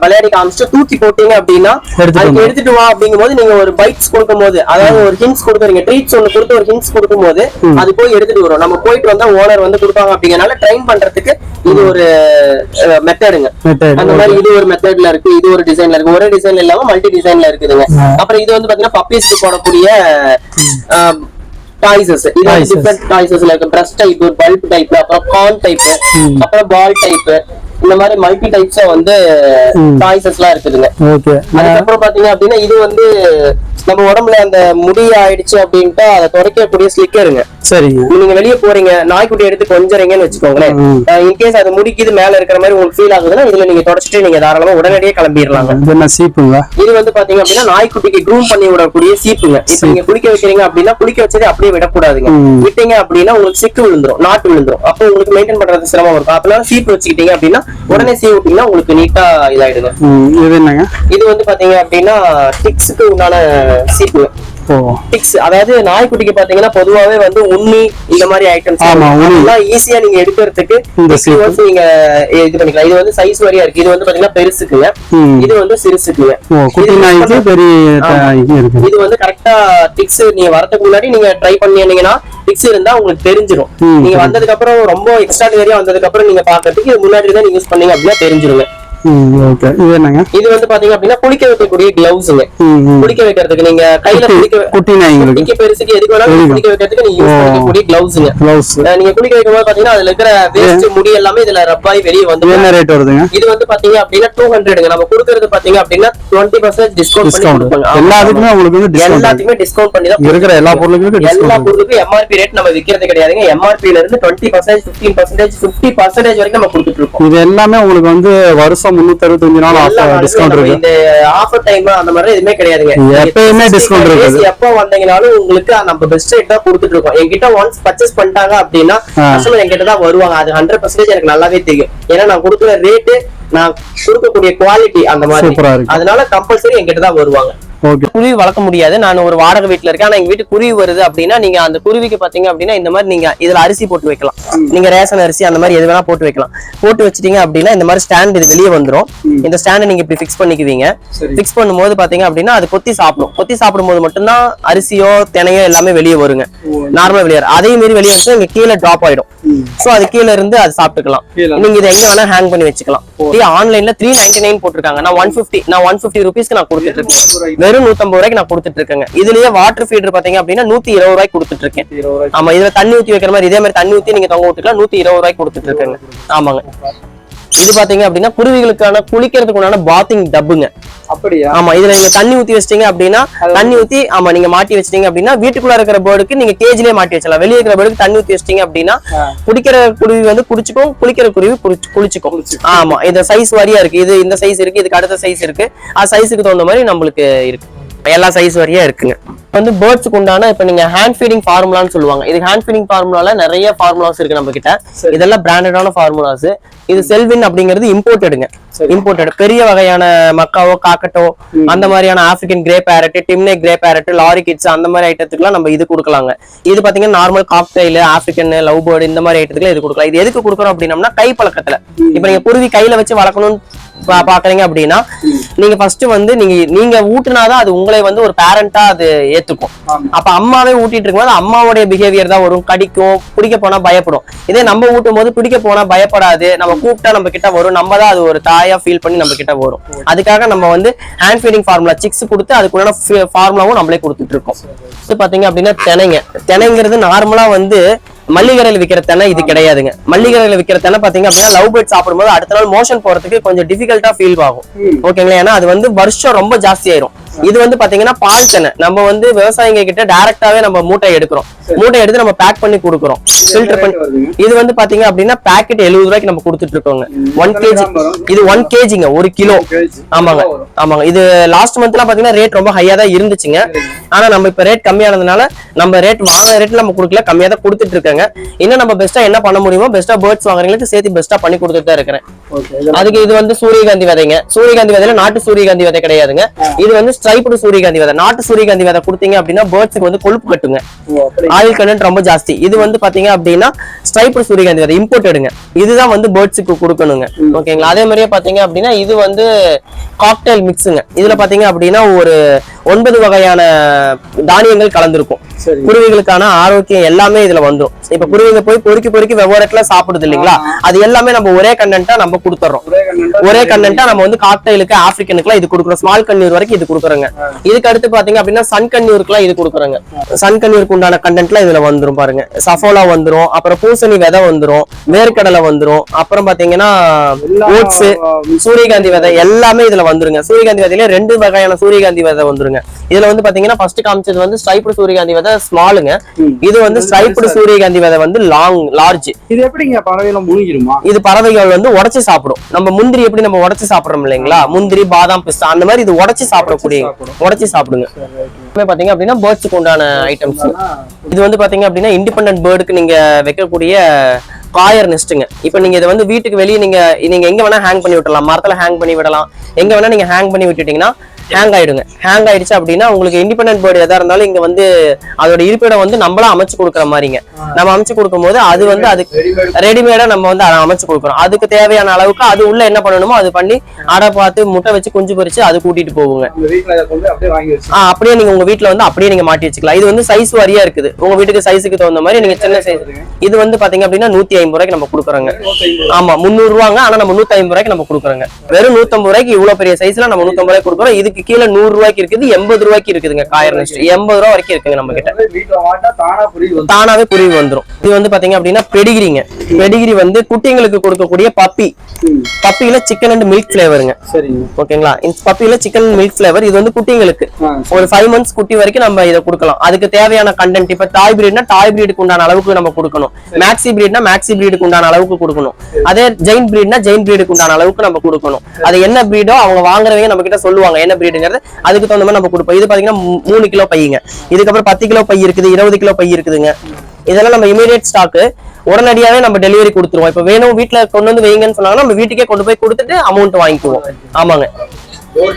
விளையாடி காமிச்சிட்டு தூக்கி போட்டீங்க அப்படின்னா அதுக்கு எடுத்துட்டு வா அப்படிங்கும் போது நீங்க ஒரு பைட்ஸ் கொடுக்கும் போது அதாவது ஒரு ஹிண்ட்ஸ் கொடுக்குறீங்க ட்ரீட்ஸ் ஒண்ணு கொடுத்து ஒரு ஹிண்ட்ஸ் கொடுக்கும் போது அது போய் எடுத்துட்டு வரும். நம்ம போயிட்டு வந்தா ஓனர் வந்து கொடுப்பாங்க அப்படிங்கறனால ட்ரைன் பண்றதுக்கு இது ஒரு மெத்தடுங்க மெத்தட் அந்த மாதிரி இது ஒரு மெத்தட்ல இருக்கு இது ஒரு டிசைன்ல இருக்கு. ஒரே டிசைன்ல இல்லாம மல்டி டிசைன்ல இருக்குதுங்க. அப்புறம் இது வந்து பாத்தீங்கன்னா பப்பீஸ்க்கு போடக்கூடிய டாய்ஸஸ். டிஃபரெண்ட் டாய்ஸஸ்ல இருக்கு பிரஷ் டைப் பல்ப் டைப் அப்புறம் கார்ன் டைப் அப்புறம் பால் டைப் இந்த மாதிரி மல்டி டைப்ஸ் வந்து டாய்ஸஸ் எல்லாம் இருக்குதுங்க. ஓகே அதுக்கப்புறம் பாத்தீங்க அப்படின்னா இது வந்து நம்ம உடம்புல அந்த முடி ஆயிடுச்சு அப்படின்ட்டு அதை துடைக்கக்கூடிய ஸ்லிக்கருங்க சரிங்க. நீங்க வெளிய போறீங்க நாய்க்குட்டி எடுத்து கொஞ்சறீங்கன்னு வச்சுக்கோங்களேன். இன்கேஸ் அது முடிக்குது மேல இருக்கிற மாதிரி உங்களுக்கு ஃபீல் ஆகுதுன்னா இதுல நீங்க தொடச்சிட்டு நீங்க தாராளமா உடனடியே கிளம்பிடலாங்க என்ன சீப்புங்களா இது வந்து பாத்தீங்க அப்படின்னா நாய்க்குட்டிக்கு க்ரூம் பண்ணி விடக்கூடிய சீப்புங்க. இப்ப நீங்க குளிக்க வைக்கிறீங்க அப்படின்னா குளிக்க வச்சதை அப்படியே விடக்கூடாதுங்க. விட்டீங்க அப்படின்னா உங்களுக்கு சிக்கு விழுந்துரும் நாட்டு விழுந்துரும். அப்போ உங்களுக்கு மெயின்டைன் பண்றது சிரமம் இருக்கும். அதனால சீப்பு வச்சுக்கிட்டீங்க அப்படின்னா உடனே சீ விட்டீங்கன்னா உங்களுக்கு நீட்டா இதாயிடுங்க. இது என்னங்க? இது வந்து பாத்தீங்க அப்படின்னா டிக்ஸுக்கு உண்டான சீப்பு ஓ. டிக்ஸ் அதாவது நாய்க்குட்டிக்கு பாத்தீங்கன்னா பொதுவாவே வந்து உண்ணி இந்த மாதிரி ஐட்டம்ஸ். அதெல்லாம் ஈஸியா நீங்க எடுக்கிறதுக்கு நீங்க இது பண்ணிக்கலாம். இது வந்து சைஸ் வரியா இருக்கு. இது வந்து பாத்தீங்கன்னா பெருசுக்குங்க இது வந்து சிறுசுக்குங்க இது நாய்க்கு பெரிய நாய்க்கு இருக்கு. இது வந்து கரெக்டா டிக்ஸ் நீங்க வரதுக்கு முன்னாடி நீங்க ட்ரை பண்ணீங்கன்னா டிக்ஸ் இருந்தா உங்களுக்கு தெரிஞ்சிரும். ம், நீங்க வந்ததுக்கு அப்புறம் ரொம்ப எக்ஸ்ட்ராடினரியா வந்ததுக்கு அப்புறம் நீங்க பாக்குறதுக்கு முன்னாடி தான் நீங்க யூஸ் பண்ணீங்க அப்படின்னா தெரிஞ்சிருங்க. ஓகே இது என்னங்க? இது வந்து பாத்தீங்க அப்படின்னா குளிக்க வைக்கக்கூடிய கிளவுஸ்ங்க குளிக்க வைக்கிறதுக்கு நீங்க கையில குளிக்க குட்டி நாய்ங்களுக்கு குளிக்க பெருசுக்கு எதுக்கு வேணாலும்? குளிக்க வைக்கிறதுக்கு நீங்க யூஸ். பண்ணிக்கக்கூடிய கிளவுஸ்ங்க க்ளவுஸ் நீங்க குளிக்க வைக்கும் போது பாத்தீங்கன்னா அதுல இருக்கிற வேஸ்ட் முடி எல்லாமே இதுல ரப்பாய் வெளியே வந்து என்ன ரேட் வருதுங்க? இது வந்து பாத்தீங்க அப்படின்னா டூ ஹண்ட்ரடுங்க நம்ம கொடுக்கறது பாத்தீங்க அப்படின்னா டுவெண்ட்டி பர்சன்ட் டிஸ்கவுண்ட் பண்ணி கொடுப்பாங்க. எல்லாத்துக்குமே உங்களுக்கு வந்து டிஸ்கவுண்ட் எல்லாத்துக்குமே டிஸ்கவுண்ட் பண்ணி தான் இருக்கிற எல்லா பொருளுக்கும் எல்லா பொருளுக்கும் எம்ஆர்பி ரேட் நம்ம விக்கிறது கிடையாதுங்க. எம்ஆர்பி ல இருந்து twenty percentage fifteen percentage fifty percentage வரைக்கும் நம்ம கொடுத்துட்டு இருக்கோம். இது எல்லாமே உங்களுக்கு வந்து வருஷம் முன்னூத்தி அறுபத்தஞ்சு நாள் ஆஃபர் டிஸ்கவுண்ட் இருக்கு. இந்த ஆஃபர் டைம் அந்த மாதிரி எதுவுமே கிடையாதுங்க. எப்பயுமே discount இருக்குது. எப்போ வந்தீங்கனாலும் உங்களுக்கு நம்ம பெஸ்ட் ரேட் தான் கொடுத்துட்டு இருக்கோம். என்கிட்ட ஒன்ஸ் பர்ச்சேஸ் பண்ணிட்டாங்க அப்படின்னா. கஸ்டமர் என்கிட்ட தான் வருவாங்க. அது ஹண்ட்ரட் பர்சன்டேஜ் எனக்கு நல்லாவே தெரியும். ஏன்னா நான் கொடுக்குற ரேட்டு நான் கொடுக்கக்கூடிய குவாலிட்டி அந்த மாதிரி. இருக்கு. அதனால கம்பல்சரி என்கிட்ட தான் வருவாங்க. குருவி வளர்க்க முடியாது. நான் ஒரு வாடகை வீட்ல இருக்கேன். ஆனா எங்க வீட்டு குருவி வருது அப்படின்னா நீங்க அந்த குருவிக்கு பாத்தீங்க அப்படின்னா இந்த மாதிரி நீங்க இதுல அரிசி போட்டு வைக்கலாம். நீங்க ரேஷன் அரிசி அந்த மாதிரி எது வேணா போட்டு வைக்கலாம். போட்டு வச்சிட்டீங்க அப்படின்னா இந்த மாதிரி ஸ்டாண்ட் இது வெளியே வந்துரும். இந்த ஸ்டாண்ட் நீங்க இப்படி ஃபிக்ஸ் பண்ணிக்குவீங்க. சரி. ஃபிக்ஸ் பண்ணும்போது பாத்தீங்க அப்படின்னா அது கொத்தி சாப்பிடும். கொத்தி சாப்பிடும்போது மட்டும்தான் அரிசியோ தினையோ எல்லாமே வெளியே வருங்க. நார்மலா வெளியே. அதே மாதிரி வெளியே வந்து இங்க கீழே டிராப் ஆயிடும். சோ அது கீழ இருந்து அது சாப்பிட்டுக்கலாம். நீங்க இதை எங்க வேணா ஹேங் பண்ணி வச்சுக்கலாம். ஆன்லைன்ல த்ரீ நைன்டி நைன் போட்டிருக்காங்க. நான் ஒன் பிப்டி நான் ஒன் பிப்டி ருபீஸ்க்கு நான் கொடுத்துட்டு இருக்கேன். வெறும் நூத்தம்பது ரூபாய்க்கு நான் கொடுத்துட்டு இருக்கேங்க. இதுலயே வாட்டர் ஃபீடர் பாத்தீங்க அப்படின்னா நூத்தி இருபது ரூபாய்க்கு கொடுத்துட்டு இருக்கேன். ஆமா இதுல தண்ணி ஊத்தி வைக்கிற மாதிரி இதே மாதிரி தண்ணி ஊத்தி நீங்க தொங்க விட்டுக்கலாம் நூத்தி இருபது ரூபாய்க்கு கொடுத்துட்டு இருக்கேங்க. ஆமாங்க. இது பாத்தீங்க அப்படின்னா குருவிகளுக்கான குளிக்கிறதுக்கு உண்டான பாத்திங் டப்புங்க அப்படியா? ஆமா இதுல நீங்க தண்ணி ஊத்தி வச்சிட்டீங்க அப்படின்னா தண்ணி ஊத்தி ஆமா நீங்க மாட்டி வச்சிட்டீங்க அப்படின்னா வீட்டுக்குள்ள இருக்கிற பேர்டுக்கு நீங்க கேஜ்லயே மாட்டி வச்சலாம் வெளியே இருக்கிற பேர்டுக்கு தண்ணி ஊத்தி வச்சிட்டீங்க அப்படின்னா குடிக்கிற குருவி வந்து குடிச்சுக்கும் குளிக்கிற குருவி குளிச்சு- குளிச்சுக்கும். ஆமா இந்த சைஸ் வாரியா இருக்கு. இது இந்த சைஸ் இருக்கு இதுக்கு அடுத்த சைஸ் இருக்கு. அது சைஸுக்கு தகுந்த மாதிரி நம்மளுக்கு இருக்கு. எல்லா சைஸ் வரையா இருக்குங்க. வந்து பேர்ட்ஸுக்கு உண்டான இப்ப நீங்க ஹேண்ட் ஃபீடிங் ஃபார்முலான்னு சொல்லுவாங்க. இது ஹேண்ட் ஃபீடிங் ஃபார்முலால நிறைய ஃபார்முலாஸ் இருக்கு நம்ம கிட்ட இதெல்லாம் பிராண்டடான ஃபார்முலாஸ் இது செல்வின் அப்படிங்கிறது இம்போர்ட்டடுங்க இம்போர்ட்டட் பெரிய வகையான மக்காவோ காக்கட்டோ அந்த மாதிரியான African grey parrot Timneh grey parrot lorikeets அந்த மாதிரி ஐட்டத்துக்குலாம் நம்ம இது கொடுக்கலாங்க. இது பாத்தீங்கன்னா normal cockatiel African love bird இந்த மாதிரி ஐட்டத்துக்குலாம் இது கொடுக்கலாம். இது எதுக்கு கொடுக்குறோம் அப்படின்னம்னா கை பழக்கத்துல இப்ப நீங்க குருவி கையில வச்சு வளர்க்கணும்னு பாக்குறீங்க அப்படின்னா நீங்க ஃபர்ஸ்ட் வந்து நீங்க நீங்க ஊட்டுனாதான் அது உங்களை வந்து ஒரு பேரண்டா அது ஏத்துக்கும் அப்ப அம்மாவே ஊட்டிட்டு இருக்கும்போது அம்மாவுடைய பிஹேவியர் தான் வரும். கடிக்கும் பிடிக்க போனா பயப்படும். இதே நம்ம ஊட்டும் போது பிடிக்க போனா பயப்படாது. நம்ம கூப்பிட்டா நம்ம கிட்ட வரும். நம்ம தான் அது ஒரு தாயா ஃபீல் பண்ணி நம்ம கிட்ட வரும். அதுக்காக நம்ம வந்து ஹேண்ட் ஃபீடிங் ஃபார்முலா சிக்ஸ் கொடுத்து அதுக்குள்ள ஃபார்முலாவும் நம்மளே கொடுத்துட்டு இருக்கோம். இது பாத்தீங்க அப்படின்னா தினைங்க. தினைங்கிறது நார்மலா வந்து மல்லிகரையில் விக்கிற தென்னை இது கிடையாதுங்க. மல்லிகரையில் விக்கிற தென்னை பாத்தீங்க அப்படின்னா லவ் பேர்ட் சாப்பிடும்போது அடுத்த நாள் மோஷன் போறதுக்கு கொஞ்சம் டிஃபிகல்ட்டா ஃபீல் ஆகும். ஓகேங்களா? ஏன்னா அது வந்து வருஷம் ரொம்ப ஜாஸ்தி ஆயிரும். இது வந்து பாத்தீங்கன்னா பால் தென்னை. நம்ம வந்து விவசாயிங்க கிட்ட டைரக்டாவே நம்ம மூட்டை எடுக்கிறோம். மூட்டை எடுத்து நம்ம பேக் பண்ணி கொடுக்குறோம். ஃபில்டர் பண்ணி இது வந்து பாத்தீங்க அப்படின்னா பாக்கெட் எழுபது ரூபாய்க்கு நம்ம கொடுத்துட்டு இருக்கோங்க. ஒன் கேஜி இது ஒன் கேஜிங்க ஒரு கிலோ. ஆமாங்க. ஆமாங்க. இது லாஸ்ட் மந்த்லாம் பாத்தீங்கன்னா ரேட் ரொம்ப ஹையா தான் இருந்துச்சுங்க. ஆனா நம்ம இப்ப ரேட் கம்மியானதுனால நம்ம ரேட் வாங்குற ரேட்ல நம்ம கொடுக்கல. கம்மியா தான் கொடுத்துட்டு இருக்காங்க. இன்னும் நம்ம பெஸ்ட்டா என்ன பண்ண முடியுமோ பெஸ்ட்டா பேர்ட்ஸ் வாங்குறவங்களுக்கு சேர்த்து பெஸ்ட்டா பண்ணி கொடுத்துட்டு தான் இருக்கிறேன். அதுக்கு இது வந்து சூரியகாந்தி விதைங்க. சூரியகாந்தி விதையில நாட்டு சூரியகாந்தி விதை கிடையாதுங்க. இது வந்து ஸ்ட்ரைப்டு சூரியகாந்தி விதை. நாட்டு சூரியகாந்தி விதை கொடுத்தீங்க அப்படின்னா பேர்ட்ஸுக்கு வந்து கொழுப்பு கட்டுங்க. ஆயில் கண்டென்ட் ரொம்ப ஜாஸ்தி. இது வந்து பாத்தீங்க அப்படின்னா ஸ்ட்ரைப்டு சூரியகாந்தி விதை இம்போர்ட்டடுங்க இதுதான் வந்து பேர்ட்ஸுக்கு கொடுக்கணுங்க. ஓகேங்களா அதே மாதிரியே பாத்தீங்க அப்படின்னா இது வந்து காக்டெயில் மிக்ஸுங்க இதுல பாத்தீங்க அப்படின்னா ஒரு ஒன்பது வகையான தானியங்கள் கலந்திருக்கும். குருவிகளுக்கான ஆரோக்கியம் எல்லாமே இதுல வந்துரும். இப்ப குருவிங்க போய் பொறுக்கி பொறுக்கி வெவ்வேறு சாப்பிடுது இல்லைங்களா? அது எல்லாமே நம்ம ஒரே கண்டென்ட்டா நம்ம கொடுத்துறோம். ஒரே கண்டென்ட்டா நம்ம வந்து காக்டைலுக்கு ஆப்பிரிக்கனுக்குலாம் இது கொடுக்குறோம். ஸ்மால் கண்ணீர் வரைக்கும் இது கொடுக்குறோங்க. இதுக்கு அடுத்து பாத்தீங்க அப்படின்னா சன் கண்ணீருக்குலாம் இது கொடுக்குறோங்க. சன் கண்ணீருக்கு உண்டான கண்டென்ட்லாம் இதுல வந்துரும் பாருங்க. சஃபோலா வந்துரும் அப்புறம் பூசணி விதை வந்துரும் வேர்க்கடலை வந்துரும் அப்புறம் பாத்தீங்கன்னா ஓட்ஸ் சூரியகாந்தி விதை எல்லாமே இதுல வந்துருங்க. சூரியகாந்தி விதையில ரெண்டு வகையான சூரியகாந்தி விதை வந்துருங்க. இதுல வந்து பாத்தீங்கன்னா ஃபர்ஸ்ட் காமிச்சது வந்து ஸ்ட்ரைப்டு சூரியகாந்தி விதை ஸ்மாலுங்க இது வந்து ஸ்ட்ரைப்டு சூரியகாந்தி விதை வந்து லாங் லார்ஜ் இது எப்படிங்க பறவையில முழுகிருமா இது பறவைகள் வந்து உடைச்சு சாப்பிடும். நம்ம முந்திரி எப்படி நம்ம உடைச்சு சாப்பிடுறோம் இல்லைங்களா? முந்திரி பாதாம் பிஸ்தா அந்த மாதிரி இது உடைச்சு சாப்பிடக்கூடிய உடைச்சு சாப்பிடுங்க. பாத்தீங்க அப்படின்னா பேர்ட்ஸுக்கு உண்டான ஐட்டம்ஸ் இது வந்து பாத்தீங்க அப்படின்னா இண்டிபெண்டன்ட் பேர்டுக்கு நீங்க வைக்கக்கூடிய காயர் நெஸ்ட்டுங்க இப்போ நீங்க இதை வந்து வீட்டுக்கு வெளியே நீங்க நீங்க எங்க வேணா ஹேங் பண்ணி விட்டுறலாம். மரத்துல ஹேங் பண்ணி விடலாம். எங்க வேணா நீங்க ஹேங் பண்ணி விட்டுட்டீங்கன்னா ஹேங் ஆயிடுங்க. ஹேங் ஆயிடுச்சு அப்படின்னா உங்களுக்கு இண்டிபெண்டன்ட் பேர்டு எதா இருந்தாலும் இங்க வந்து அதோட இருப்பிடம் வந்து நம்மளா அமைச்சு கொடுக்குற மாதிரிங்க. நம்ம அமைச்சு கொடுக்கும்போது அது வந்து அதுக்கு ரெடிமேடா நம்ம வந்து அதை அமைச்சு கொடுக்குறோம் அதுக்கு தேவையான அளவுக்கு அது உள்ள என்ன பண்ணணுமோ அது பண்ணி அடை பார்த்து முட்டை வச்சு குஞ்சு பொரிச்சு அது கூட்டிட்டு போகுங்க. வீட்டுல இதை அப்படியே நீங்க உங்க வீட்ல வந்து அப்படியே நீங்க மாட்டி வச்சுக்கலாம். இது வந்து சைஸ் வாரியா இருக்குது. உங்க வீட்டுக்கு சைஸுக்கு தகுந்த மாதிரி நீங்க சின்ன சைஸ் இது வந்து பாத்தீங்க அப்படின்னா நூத்தி ஐம்பது ரூபாய்க்கு நம்ம கொடுக்குறோங்க. ஆமா முந்நூறு ரூபாங்க. ஆனா நம்ம நூத்தி ஐம்பது ரூபாய்க்கு நம்ம கொடுக்குறோங்க. வெறும் நூத்தம்பது ரூபாய்க்கு இவ்வளவு பெரிய சைஸ்ல நம்ம நூத்தம்பது ரூபாய்க்கு கொடுக்குறோம். இதுக்கு கீழே நூறு ரூபாய்க்கு இருக்குது எண்பது ரூபாய்க்கு இருக்குதுங்க காயர் நெஸ்ட் எண்பது ரூபா வரைக்கும் இருக்குங்க நம்ம கிட்ட தானாவே குருவி வந்துரும். இது வந்து பாத்தீங்க அப்படின்னா பெடிகிரிங்க. பெடிகிரி வந்து குட்டிங்களுக்கு கொடுக்கக்கூடிய பப்பி. பப்பியில சிக்கன் அண்ட் மில்க் ஃபிளேவருங்க ஓகேங்களா? இந்த பப்பியில சிக்கன் மில்க் ஃபிளேவர் இது வந்து குட்டிங்களுக்கு. ஒரு ஃபைவ் மந்த்ஸ் குட்டி வரைக்கும் நம்ம இதை கொடுக்கலாம். அதுக்கு தேவையான கண்டென்ட் இப்ப டாய் பிரீட்னா டாய் பிரீடுக்கு உண்டான அளவுக்கு நம்ம கொடுக்கணும். மேக்ஸி பிரீட்னா மேக்ஸி பிரீடுக்கு உண்டான அளவுக்கு கொடுக்கணும். அதே ஜெயின் பிரீட்னா ஜெயின் பிரீடுக்கு உண்டான அளவுக்கு நம்ம கொடுக்கணும். அது என்ன பிரீடோ அவங்க வாங்குறவங்க நம்ம கிட்ட சொல்லுவாங்க. என்ன பிரீடுங்கிறது அதுக்கு தகுந்த மாதிரி நம்ம கொடுப்போம். இது பாத்தீங்கன்னா மூணு கிலோ பையுங்க இதுக்கப்புறம் பத்து கிலோ பை இருக்குது இருபது கிலோ பை இருக்குதுங்க. இதெல்லாம் நம்ம இமீடியட் ஸ்டாக்கு உடனடியாவே நம்ம டெலிவரி கொடுத்துருவோம். இப்போ வேணும் வீட்டில் கொண்டு வந்து வைங்கன்னு சொன்னாங்கன்னா நம்ம வீட்டுக்கே கொண்டு போய் கொடுத்துட்டு அமௌண்ட் வாங்கிக்குவோம். ஆமாங்க. Door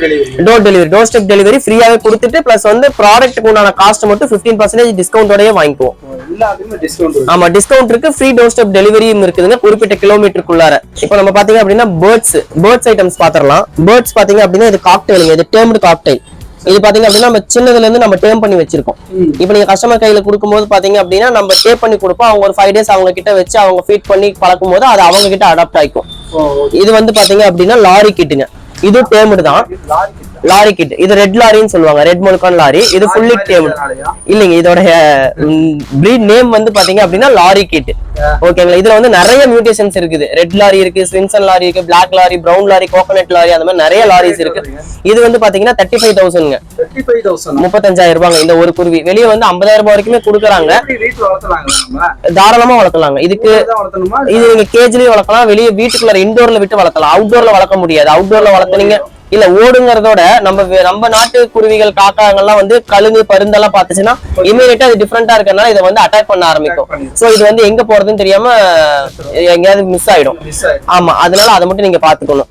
delivery door step delivery ஃப்ரீயாவே கொடுத்துட்டு பிளஸ் வந்து ப்ராடக்ட்டுக்கு உண்டான காஸ்ட் மட்டும் 15% பர்சன்டேஜ் டிஸ்கவுண்டோடய வாங்கிக்குவோம். எல்லாத்துக்குமே டிஸ்கவுண்ட் இருக்கு. ஆமா டிஸ்கவுண்ட் இருக்கு ஃப்ரீ டோர் ஸ்டெப் டெலிவரியும் இருக்குதுங்க குறிப்பிட்ட கிலோமீட்டருக்குள்ளார இப்போ நம்ம பாத்தீங்க அப்படின்னா பேர்ட்ஸ் பேர்ட்ஸ் ஐட்டம்ஸ் பாத்திரலாம். பேர்ட்ஸ் பாத்தீங்க அப்படின்னா இது காக்டெயிலுங்க இது டேர்ம்டு காக்டெயில் இது பாத்தீங்க அப்படின்னா நம்ம சின்னதுல இருந்து நம்ம டேம் பண்ணி வச்சிருக்கோம். இப்போ நீங்க கஸ்டமர் கையில கொடுக்கும்போது பாத்தீங்க அப்படின்னா நம்ம டேப் பண்ணி கொடுப்போம். அவங்க ஒரு ஃபைவ் டேஸ் அவங்க கிட்ட வச்சு அவங்க ஃபீட் பண்ணி பழக்கும் போது அது அவங்க கிட்ட அடாப்ட் ஆயிக்கும். இது வந்து பாத்தீங்க அப்படின்னா லாரி கிட்டுங்க இது பேமெண்ட் தான் லாரி கிட் இது ரெட் லாரின்னு சொல்லுவாங்க. Red Moluccan lory. இது ஃபுல்லி டேம் நாளையா? இல்லைங்க இதோட பிரீட் நேம் வந்து பாத்தீங்க அப்படின்னா லாரி கிட் ஓகேங்களா இதுல வந்து நிறைய மியூட்டேஷன்ஸ் இருக்குது. ரெட் லாரி இருக்கு ஸ்வின்சன் லாரி இருக்கு black lory brown lory coconut lory அந்த மாதிரி நிறைய லாரிஸ் இருக்கு. இது வந்து பாத்தீங்கன்னா தேர்ட்டி ஃபைவ் தௌசண்ட்ங்க 35,000. முப்பத்தஞ்சாயிரம் ரூபாங்க இந்த ஒரு குருவி. வெளியே வந்து ஐம்பதாயிரம் ரூபாய் வரைக்குமே கொடுக்குறாங்க. வளர்த்தலாங்க தாராளமா வளர்க்கலாங்க இதுக்கு இது நீங்க கேஜ்லயும் வளர்க்கலாம் வெளியே வீட்டுக்குள்ள இன்டோர்ல விட்டு வளர்க்கலாம் அவுட்டோர்ல வளர்க்க முடியாது. அவுட்டோர்ல வளர்த்துனீங்க இல்ல ஓடுங்கிறதோட நம்ம நம்ம நாட்டு குருவிகள் காக்காங்கெல்லாம் வந்து கழுகு பருந்தெல்லாம் பார்த்துச்சுன்னா இமீடியட்டா அது டிஃப்ரெண்டா இருக்கறனால இதை வந்து அட்டாக் பண்ண ஆரம்பிக்கும். சோ இது வந்து எங்க போறதுன்னு தெரியாம எங்கேயாவது மிஸ் ஆயிடும். ஆமா அதனால அதை மட்டும் நீங்க பாத்துக்கணும்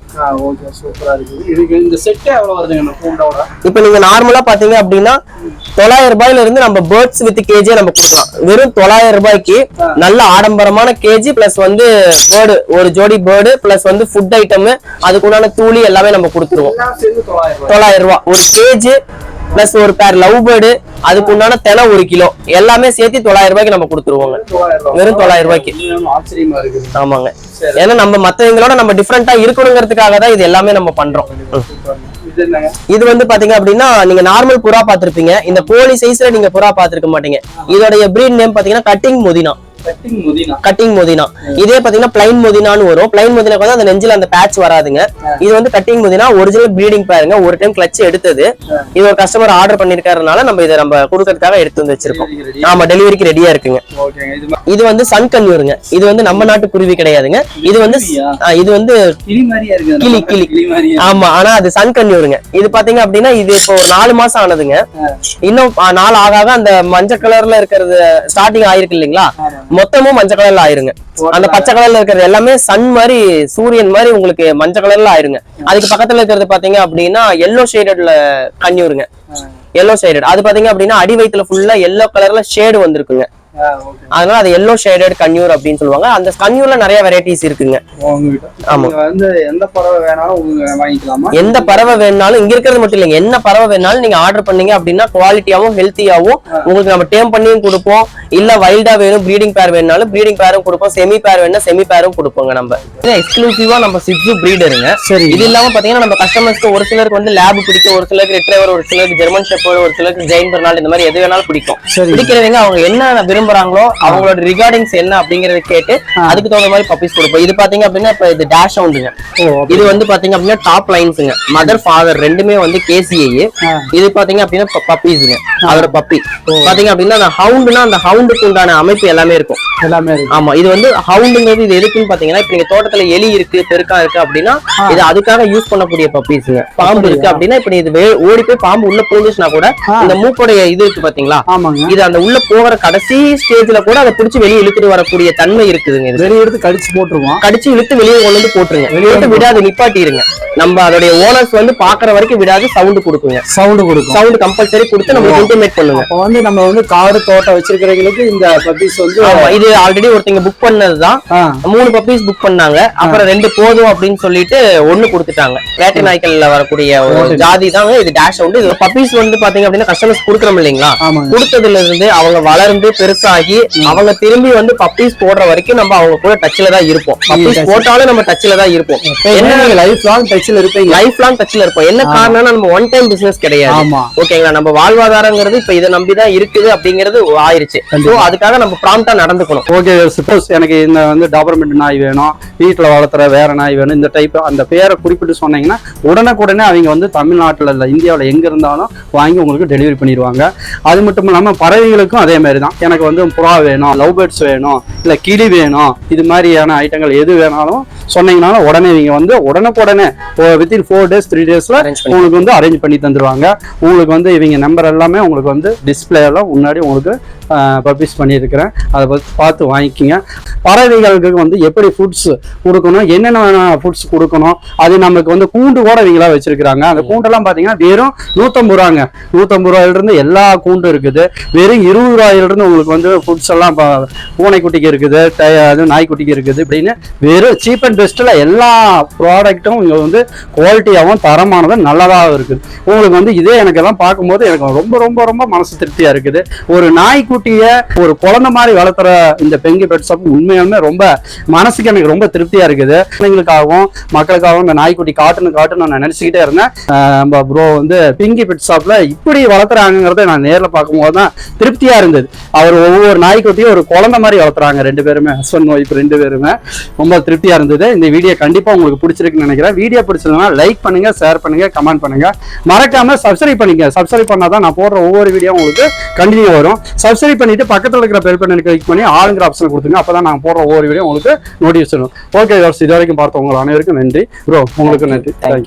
இப்போ நீங்க நார்மலா பாத்தீங்க அப்படின்னா தொள்ளாயிரம் ரூபாயில இருந்து நம்ம பேர்ட்ஸ் வித் கேஜியே நம்ம கொடுக்கலாம். வெறும் தொள்ளாயிரம் ரூபாய்க்கு நல்ல ஆடம்பரமான கேஜி பிளஸ் வந்து பேர்டு ஒரு ஜோடி பேர்டு பிளஸ் வந்து ஃபுட் ஐட்டம் அதுக்குண்டான தூளி எல்லாமே நம்ம கொடுத்துருவோம். தொள்ளாயிரம் ரூபாய். ஒரு கேஜி பிளஸ் ஒரு பேர் லவ் பேர்டு அதுக்கு உண்டான தெனை ஒரு கிலோ. எல்லாமே சேர்த்து தொள்ளாயிரம் ரூபாய்க்கு நம்ம கொடுத்துருவோங்க. வெறும் தொள்ளாயிரம் ரூபாய்க்கு. ஆமாங்க. ஏன்னா நம்ம மத்தவங்களோட நம்ம டிஃப்ரெண்டா இருக்கணுங்கிறதுக்காக தான் இது எல்லாமே நம்ம பண்றோம். இது வந்து பாத்தீங்க அப்படின்னா நீங்க நார்மல் புறா பார்த்திருப்பீங்க. இந்த கோழி சைஸ்ல நீங்க புறா பார்த்திருக்க மாட்டீங்க. இதோடைய பிரீட் நேம் பாத்தீங்கன்னா கட்டிங் மொதினா. கட்டிங் முதினா இதே பாத்தீங்கன்னா பிளைன் மொதினான்னு வரும். பிளைன் மொதினாக்கு வந்து அந்த நெஞ்சில அந்த பேட்ச் வராதுங்க. இது வந்து கட்டிங் மொதினா ஒரிஜினல் ப்ரீடிங் பாருங்க. ஒரு டைம் கிளச் எடுத்தது. இது ஒரு கஸ்டமர் ஆர்டர் பண்ணிருக்காருனால நம்ம இதை நம்ம கொடுக்கறதுக்காக எடுத்து வந்து வச்சிருக்கோம். ஆமா டெலிவரிக்கு ரெடியா இருக்குங்க. இது வந்து சன் கன்யூருங்க இது வந்து நம்ம நாட்டு குருவி கிடையாதுங்க. இது வந்து இது வந்து கிளி கிளி, ஆமா ஆனா அது சன் கன்யூருங்க இது பாத்தீங்க அப்படின்னா இது இப்போ ஒரு நாலு மாசம் ஆனதுங்க. இன்னும் நாள் ஆக ஆக அந்த மஞ்சள் கலர்ல இருக்கிறது ஸ்டார்டிங் ஆயிருக்கு இல்லைங்களா? மொத்தமும் மஞ்சள் கலர்ல ஆயிருங்க. அந்த பச்சை கலர்ல இருக்கிறது எல்லாமே சன் மாதிரி சூரியன் மாதிரி உங்களுக்கு மஞ்சள் கலர்ல ஆயிருங்க. அதுக்கு பக்கத்துல இருக்கிறது பாத்தீங்க அப்படின்னா எல்லோ ஷேடட்ல கன்யூருங்க எல்லோ ஷேடட் அது பாத்தீங்க அப்படின்னா அடி வயித்துல ஃபுல்லா எல்லோ கலர்ல ஷேடு வந்திருக்குங்க. அதனால அது எல்லோ ஷேடட் கன்யூர் அப்படின்னு சொல்லுவாங்க. அந்த கன்யூர்ல நிறைய வெரைட்டிஸ் இருக்குங்க. ஆமா. வந்து எந்த பறவை வேணாலும் வாங்கிக்கலாமா? எந்த பறவை வேணாலும் இங்க இருக்கிறது மட்டும் இல்லைங்க. என்ன பறவை வேணாலும் நீங்க ஆர்டர் பண்ணீங்க அப்படின்னா குவாலிட்டியாவும் ஹெல்த்தியாவும் உங்களுக்கு நம்ம டேம் பண்ணியும் கொடுப்போம். இல்ல வைல்டா வேணும் ப்ரீடிங் பேர் வேணாலும் ப்ரீடிங் பேரும் கொடுப்போம். செமி பேர் வேணா செமி பேரும் கொடுப்போங்க நம்ம. இது எக்ஸ்க்ளூசிவா நம்ம சிக்ஸு பிரீடருங்க சரி இது இல்லாம பாத்தீங்கன்னா நம்ம கஸ்டமர்ஸ்க்கு ஒரு சிலருக்கு வந்து லேப் பிடிக்கும். ஒரு சிலருக்கு ரெட்ரைவர் ஒரு சிலருக்கு ஜெர்மன் ஷெப்பர்ட் ஒரு சிலருக்கு ஜெயின் பெர்னால்ட் இந்த மாதிரி எது வேணாலும் பிடிக்கும். பிடிக்கிறவங்க அவங்க என்ன விரும்புறாங்களோ அவங்களோட ரிகார்டிங்ஸ் என்ன அப்படிங்கறத கேட்டு அதுக்கு தகுந்த மாதிரி பப்பீஸ் கொடுப்போம். இது பாத்தீங்க அப்படின்னா இப்ப இது டேஷ் உண்டுங்க ஓ இது வந்து பாத்தீங்க அப்படின்னா டாப் லைன்ஸுங்க மதர் ஃபாதர் ரெண்டுமே வந்து கேசிஐ. இது பாத்தீங்க அப்படின்னா பப்பீஸுங்க அதோட பப்பி பாத்தீங்க அப்படின்னா அந்த ஹவுண்டுனா அந்த ஹவுண்டுக்கு உண்டான அமைப்பு எல்லாமே இருக்கும். எல்லாமே ஆமா இது வந்து ஹவுண்டுங்கிறது இது எதுக்குன்னு பாத்தீங்கன்னா இப்ப நீங்க தோட்டத்துல எலி இருக்கு பெருக்கா இருக்கு அப்படின்னா இது அதுக்காக யூஸ் பண்ணக்கூடிய பப்பீஸுங்க பாம்பு இருக்கு அப்படின்னா இப்ப இது ஓடி போய் பாம்பு உள்ள புரிஞ்சுச்சுன்னா கூட. இந்த மூக்கோடைய இது இருக்கு பாத்தீங்களா? இது அந்த உள்ள போகிற கடைசி ஸ்டேஜ்ல கூட அதை பிடிச்சி வெளியே இழுத்துட்டு வரக்கூடிய தன்மை இருக்குதுங்க இது வெளிய எடுத்து கடிச்சு போட்டுருவோம். கடிச்சு இழுத்து வெளியே கொண்டு வந்து போட்டுருங்க. வெளியே விடாது நிப்பாட்டிருங்க. நம்ம அதோடைய ஓனர்ஸ் வந்து பாக்குற வரைக்கும் விடாது சவுண்ட் கொடுக்குங்க. சவுண்ட் கொடுக்கும். சவுண்ட் கம்பல்சரி கொடுத்து நம்ம இன்டிமேட் பண்ணுங்க. அப்போ வந்து நம்ம வந்து காடு தோட்டம் வச்சிருக்கிறவங்களுக்கு இந்த பப்பீஸ் வந்து இது ஆல்ரெடி ஒருத்தங்க புக் பண்ணதுதான். மூணு பப்பீஸ் புக் பண்ணாங்க. அப்புறம் ரெண்டு போதும் அப்படின்னு சொல்லிட்டு ஒண்ணு கொடுத்துட்டாங்க. வேட்டை நாய்க்கல்ல வரக்கூடிய ஒரு ஜாதி தாங்க இது டேஷ் உண்டு இது பப்பீஸ் வந்து பாத்தீங்க அப்படின்னா கஸ்டமர்ஸ் கொடுக்குறோம் இல்லைங்களா? கொடுத்ததுல இருந்து அவங்க வளர்ந்து பெருசாகி அவங்க திரும்பி வந்து பப்பீஸ் போடுற வரைக்கும் நம்ம அவங்க கூட டச்ல தான் இருப்போம். பப்பீஸ் போட்டாலும் நம்ம டச்ல தான் இருப்போம். என்ன லைஃப் லாங் டச்சில் இருப்பீங்க? லைஃப் லாங் டச்ல இருப்போம். என்ன காரணம்னா நம்ம ஒன் டைம் பிசினஸ் கிடையாது. ஓகேங்களா நம்ம வாழ்வாதாரங்கிறது இப்ப இதை நம்பி தான் இருக்குது அப்படிங்கிறது ஆயிருச்சு. சோ அதுக்காக நம்ம ப்ராம்ப்டா நடந்துக்கணும். ஓகே சப்போஸ் எனக்கு இந்த வந்து டாபர்மெண்ட் நாய் வேணும் வீட்டில் வளர்த்துற வேற நாய் வேணும் இந்த டைப் அந்த பேரை குறிப்பிட்டு சொன்னீங்கன்னா உடனுக்குடனே அவங்க வந்து தமிழ்நாட்டில் இல்லை இந்தியாவில் எங்கே இருந்தாலும் வாங்கி உங்களுக்கு டெலிவரி பண்ணிடுவாங்க. அது மட்டும் இல்லாமல் பறவைகளுக்கும் அதே மாதிரி தான் எனக்கு வந்து புறா வேணும் லவ் பேர்ட்ஸ் வேணும் இல்லை கிளி வேணும் இது மாதிரியான ஐட்டங்கள் எது வேணாலும் சொன்னீங்கன்னா உடனே நீங்க வந்து உடனுக்குடனே வித்தின் ஃபோர் டேஸ் த்ரீ டேஸ்ல உங்களுக்கு வந்து அரேஞ்ச் பண்ணி தந்துருவாங்க. உங்களுக்கு வந்து இவங்க நம்பர் எல்லாமே உங்களுக்கு வந்து டிஸ்பிளே எல்லாம் முன்னாடி உங்களுக்கு பப்ளிஷ் பண்ணியிருக்கிறேன். அதை பார்த்து வாங்கிக்கோங்க. பறவைகளுக்கு வந்து எப்படி ஃபுட்ஸ் கொடுக்கணும் என்னென்ன ஃபுட்ஸ் கொடுக்கணும் அது நமக்கு வந்து கூண்டு கூட இவங்களா வச்சிருக்கிறாங்க. அந்த கூண்டெல்லாம் பார்த்தீங்கன்னா வெறும் நூற்றம்பது ரூபாங்க. நூற்றம்பது ரூபாயிலிருந்து எல்லா கூண்டும் இருக்குது. வெறும் இருபது ரூபாயிலிருந்து உங்களுக்கு வந்து ஃபுட்ஸ் எல்லாம் பூனைக்குட்டிக்கு இருக்குது அது நாய்க்குட்டிக்கு இருக்குது இப்படின்னு வெறும் சீப் அண்ட் பெஸ்ட்டில் எல்லா ப்ராடக்ட்டும் இங்கே வந்து குவாலிட்டியாகவும் தரமானதும் நல்லதாகவும் இருக்குது. உங்களுக்கு வந்து இதே எனக்கு எல்லாம் பார்க்கும்போது எனக்கு ரொம்ப ரொம்ப ரொம்ப மனசு திருப்தியாக இருக்குது. ஒரு நாய்க்குட்டியை ஒரு குழந்தை மாதிரி வளர்த்துற இந்த பெங்கி பெட் ஷாப் உண்மையாலுமே ரொம்ப மனசுக்கு எனக்கு ரொம்ப திருப்தியா இருக்குது. பிள்ளைங்களுக்காகவும் மக்களுக்காகவும் இந்த நாய்க்குட்டி காட்டணும் காட்டணும் நான் நினைச்சுக்கிட்டே இருந்தேன். நம்ம ப்ரோ வந்து பிங்கி பெட் ஷாப்பில் இப்படி வளர்த்துறாங்கிறத நான் நேரில் பார்க்கும்போது தான் திருப்தியா இருந்தது. அவர் ஒவ்வொரு நாய்க்குட்டியும் ஒரு குழந்தை மாதிரி வளர்த்துறாங்க ரெண்டு பேருமே. ஹஸ்பண்ட் ஒய்ஃப் ரெண்டு பேருமே. ரொம்ப திருப்தியா இருந்தது. இந்த வீடியோ கண்டிப்பா உங்களுக்கு பிடிச்சிருக்குன்னு நினைக்கிறேன். வீடியோ பிடிச்சதுன்னா லைக் பண்ணுங்க ஷேர் பண்ணுங்க கமெண்ட் பண்ணுங்க. மறக்காம சப்ஸ்கிரைப் பண்ணிக்க சப்ஸ்கிரைப் பண்ணாதான் நான் போடுற ஒவ்வொரு வீடியோ உங்களுக்கு கண்டினியூ வரும். சப்ஸ்கிரைப் பண்ணிட்டு பக்கத்தில் இருக்கிற பெல் பண்ணி கிளிக் பண்ணி ஆளுங்கிற ஆப்ஷன் கொடுத்துங்க அப்பதான் நான் போடுற ஒவ்வொரு வீடியோ உங்களுக்கு நோட்டிஃபிகேஷன் ஓகே இது வரைக்கும் பார்த்தவங்க அனைவருக்கும் நன்றி. ப்ரோ உங்களுக்கு நன்றி. தேங்க்யூ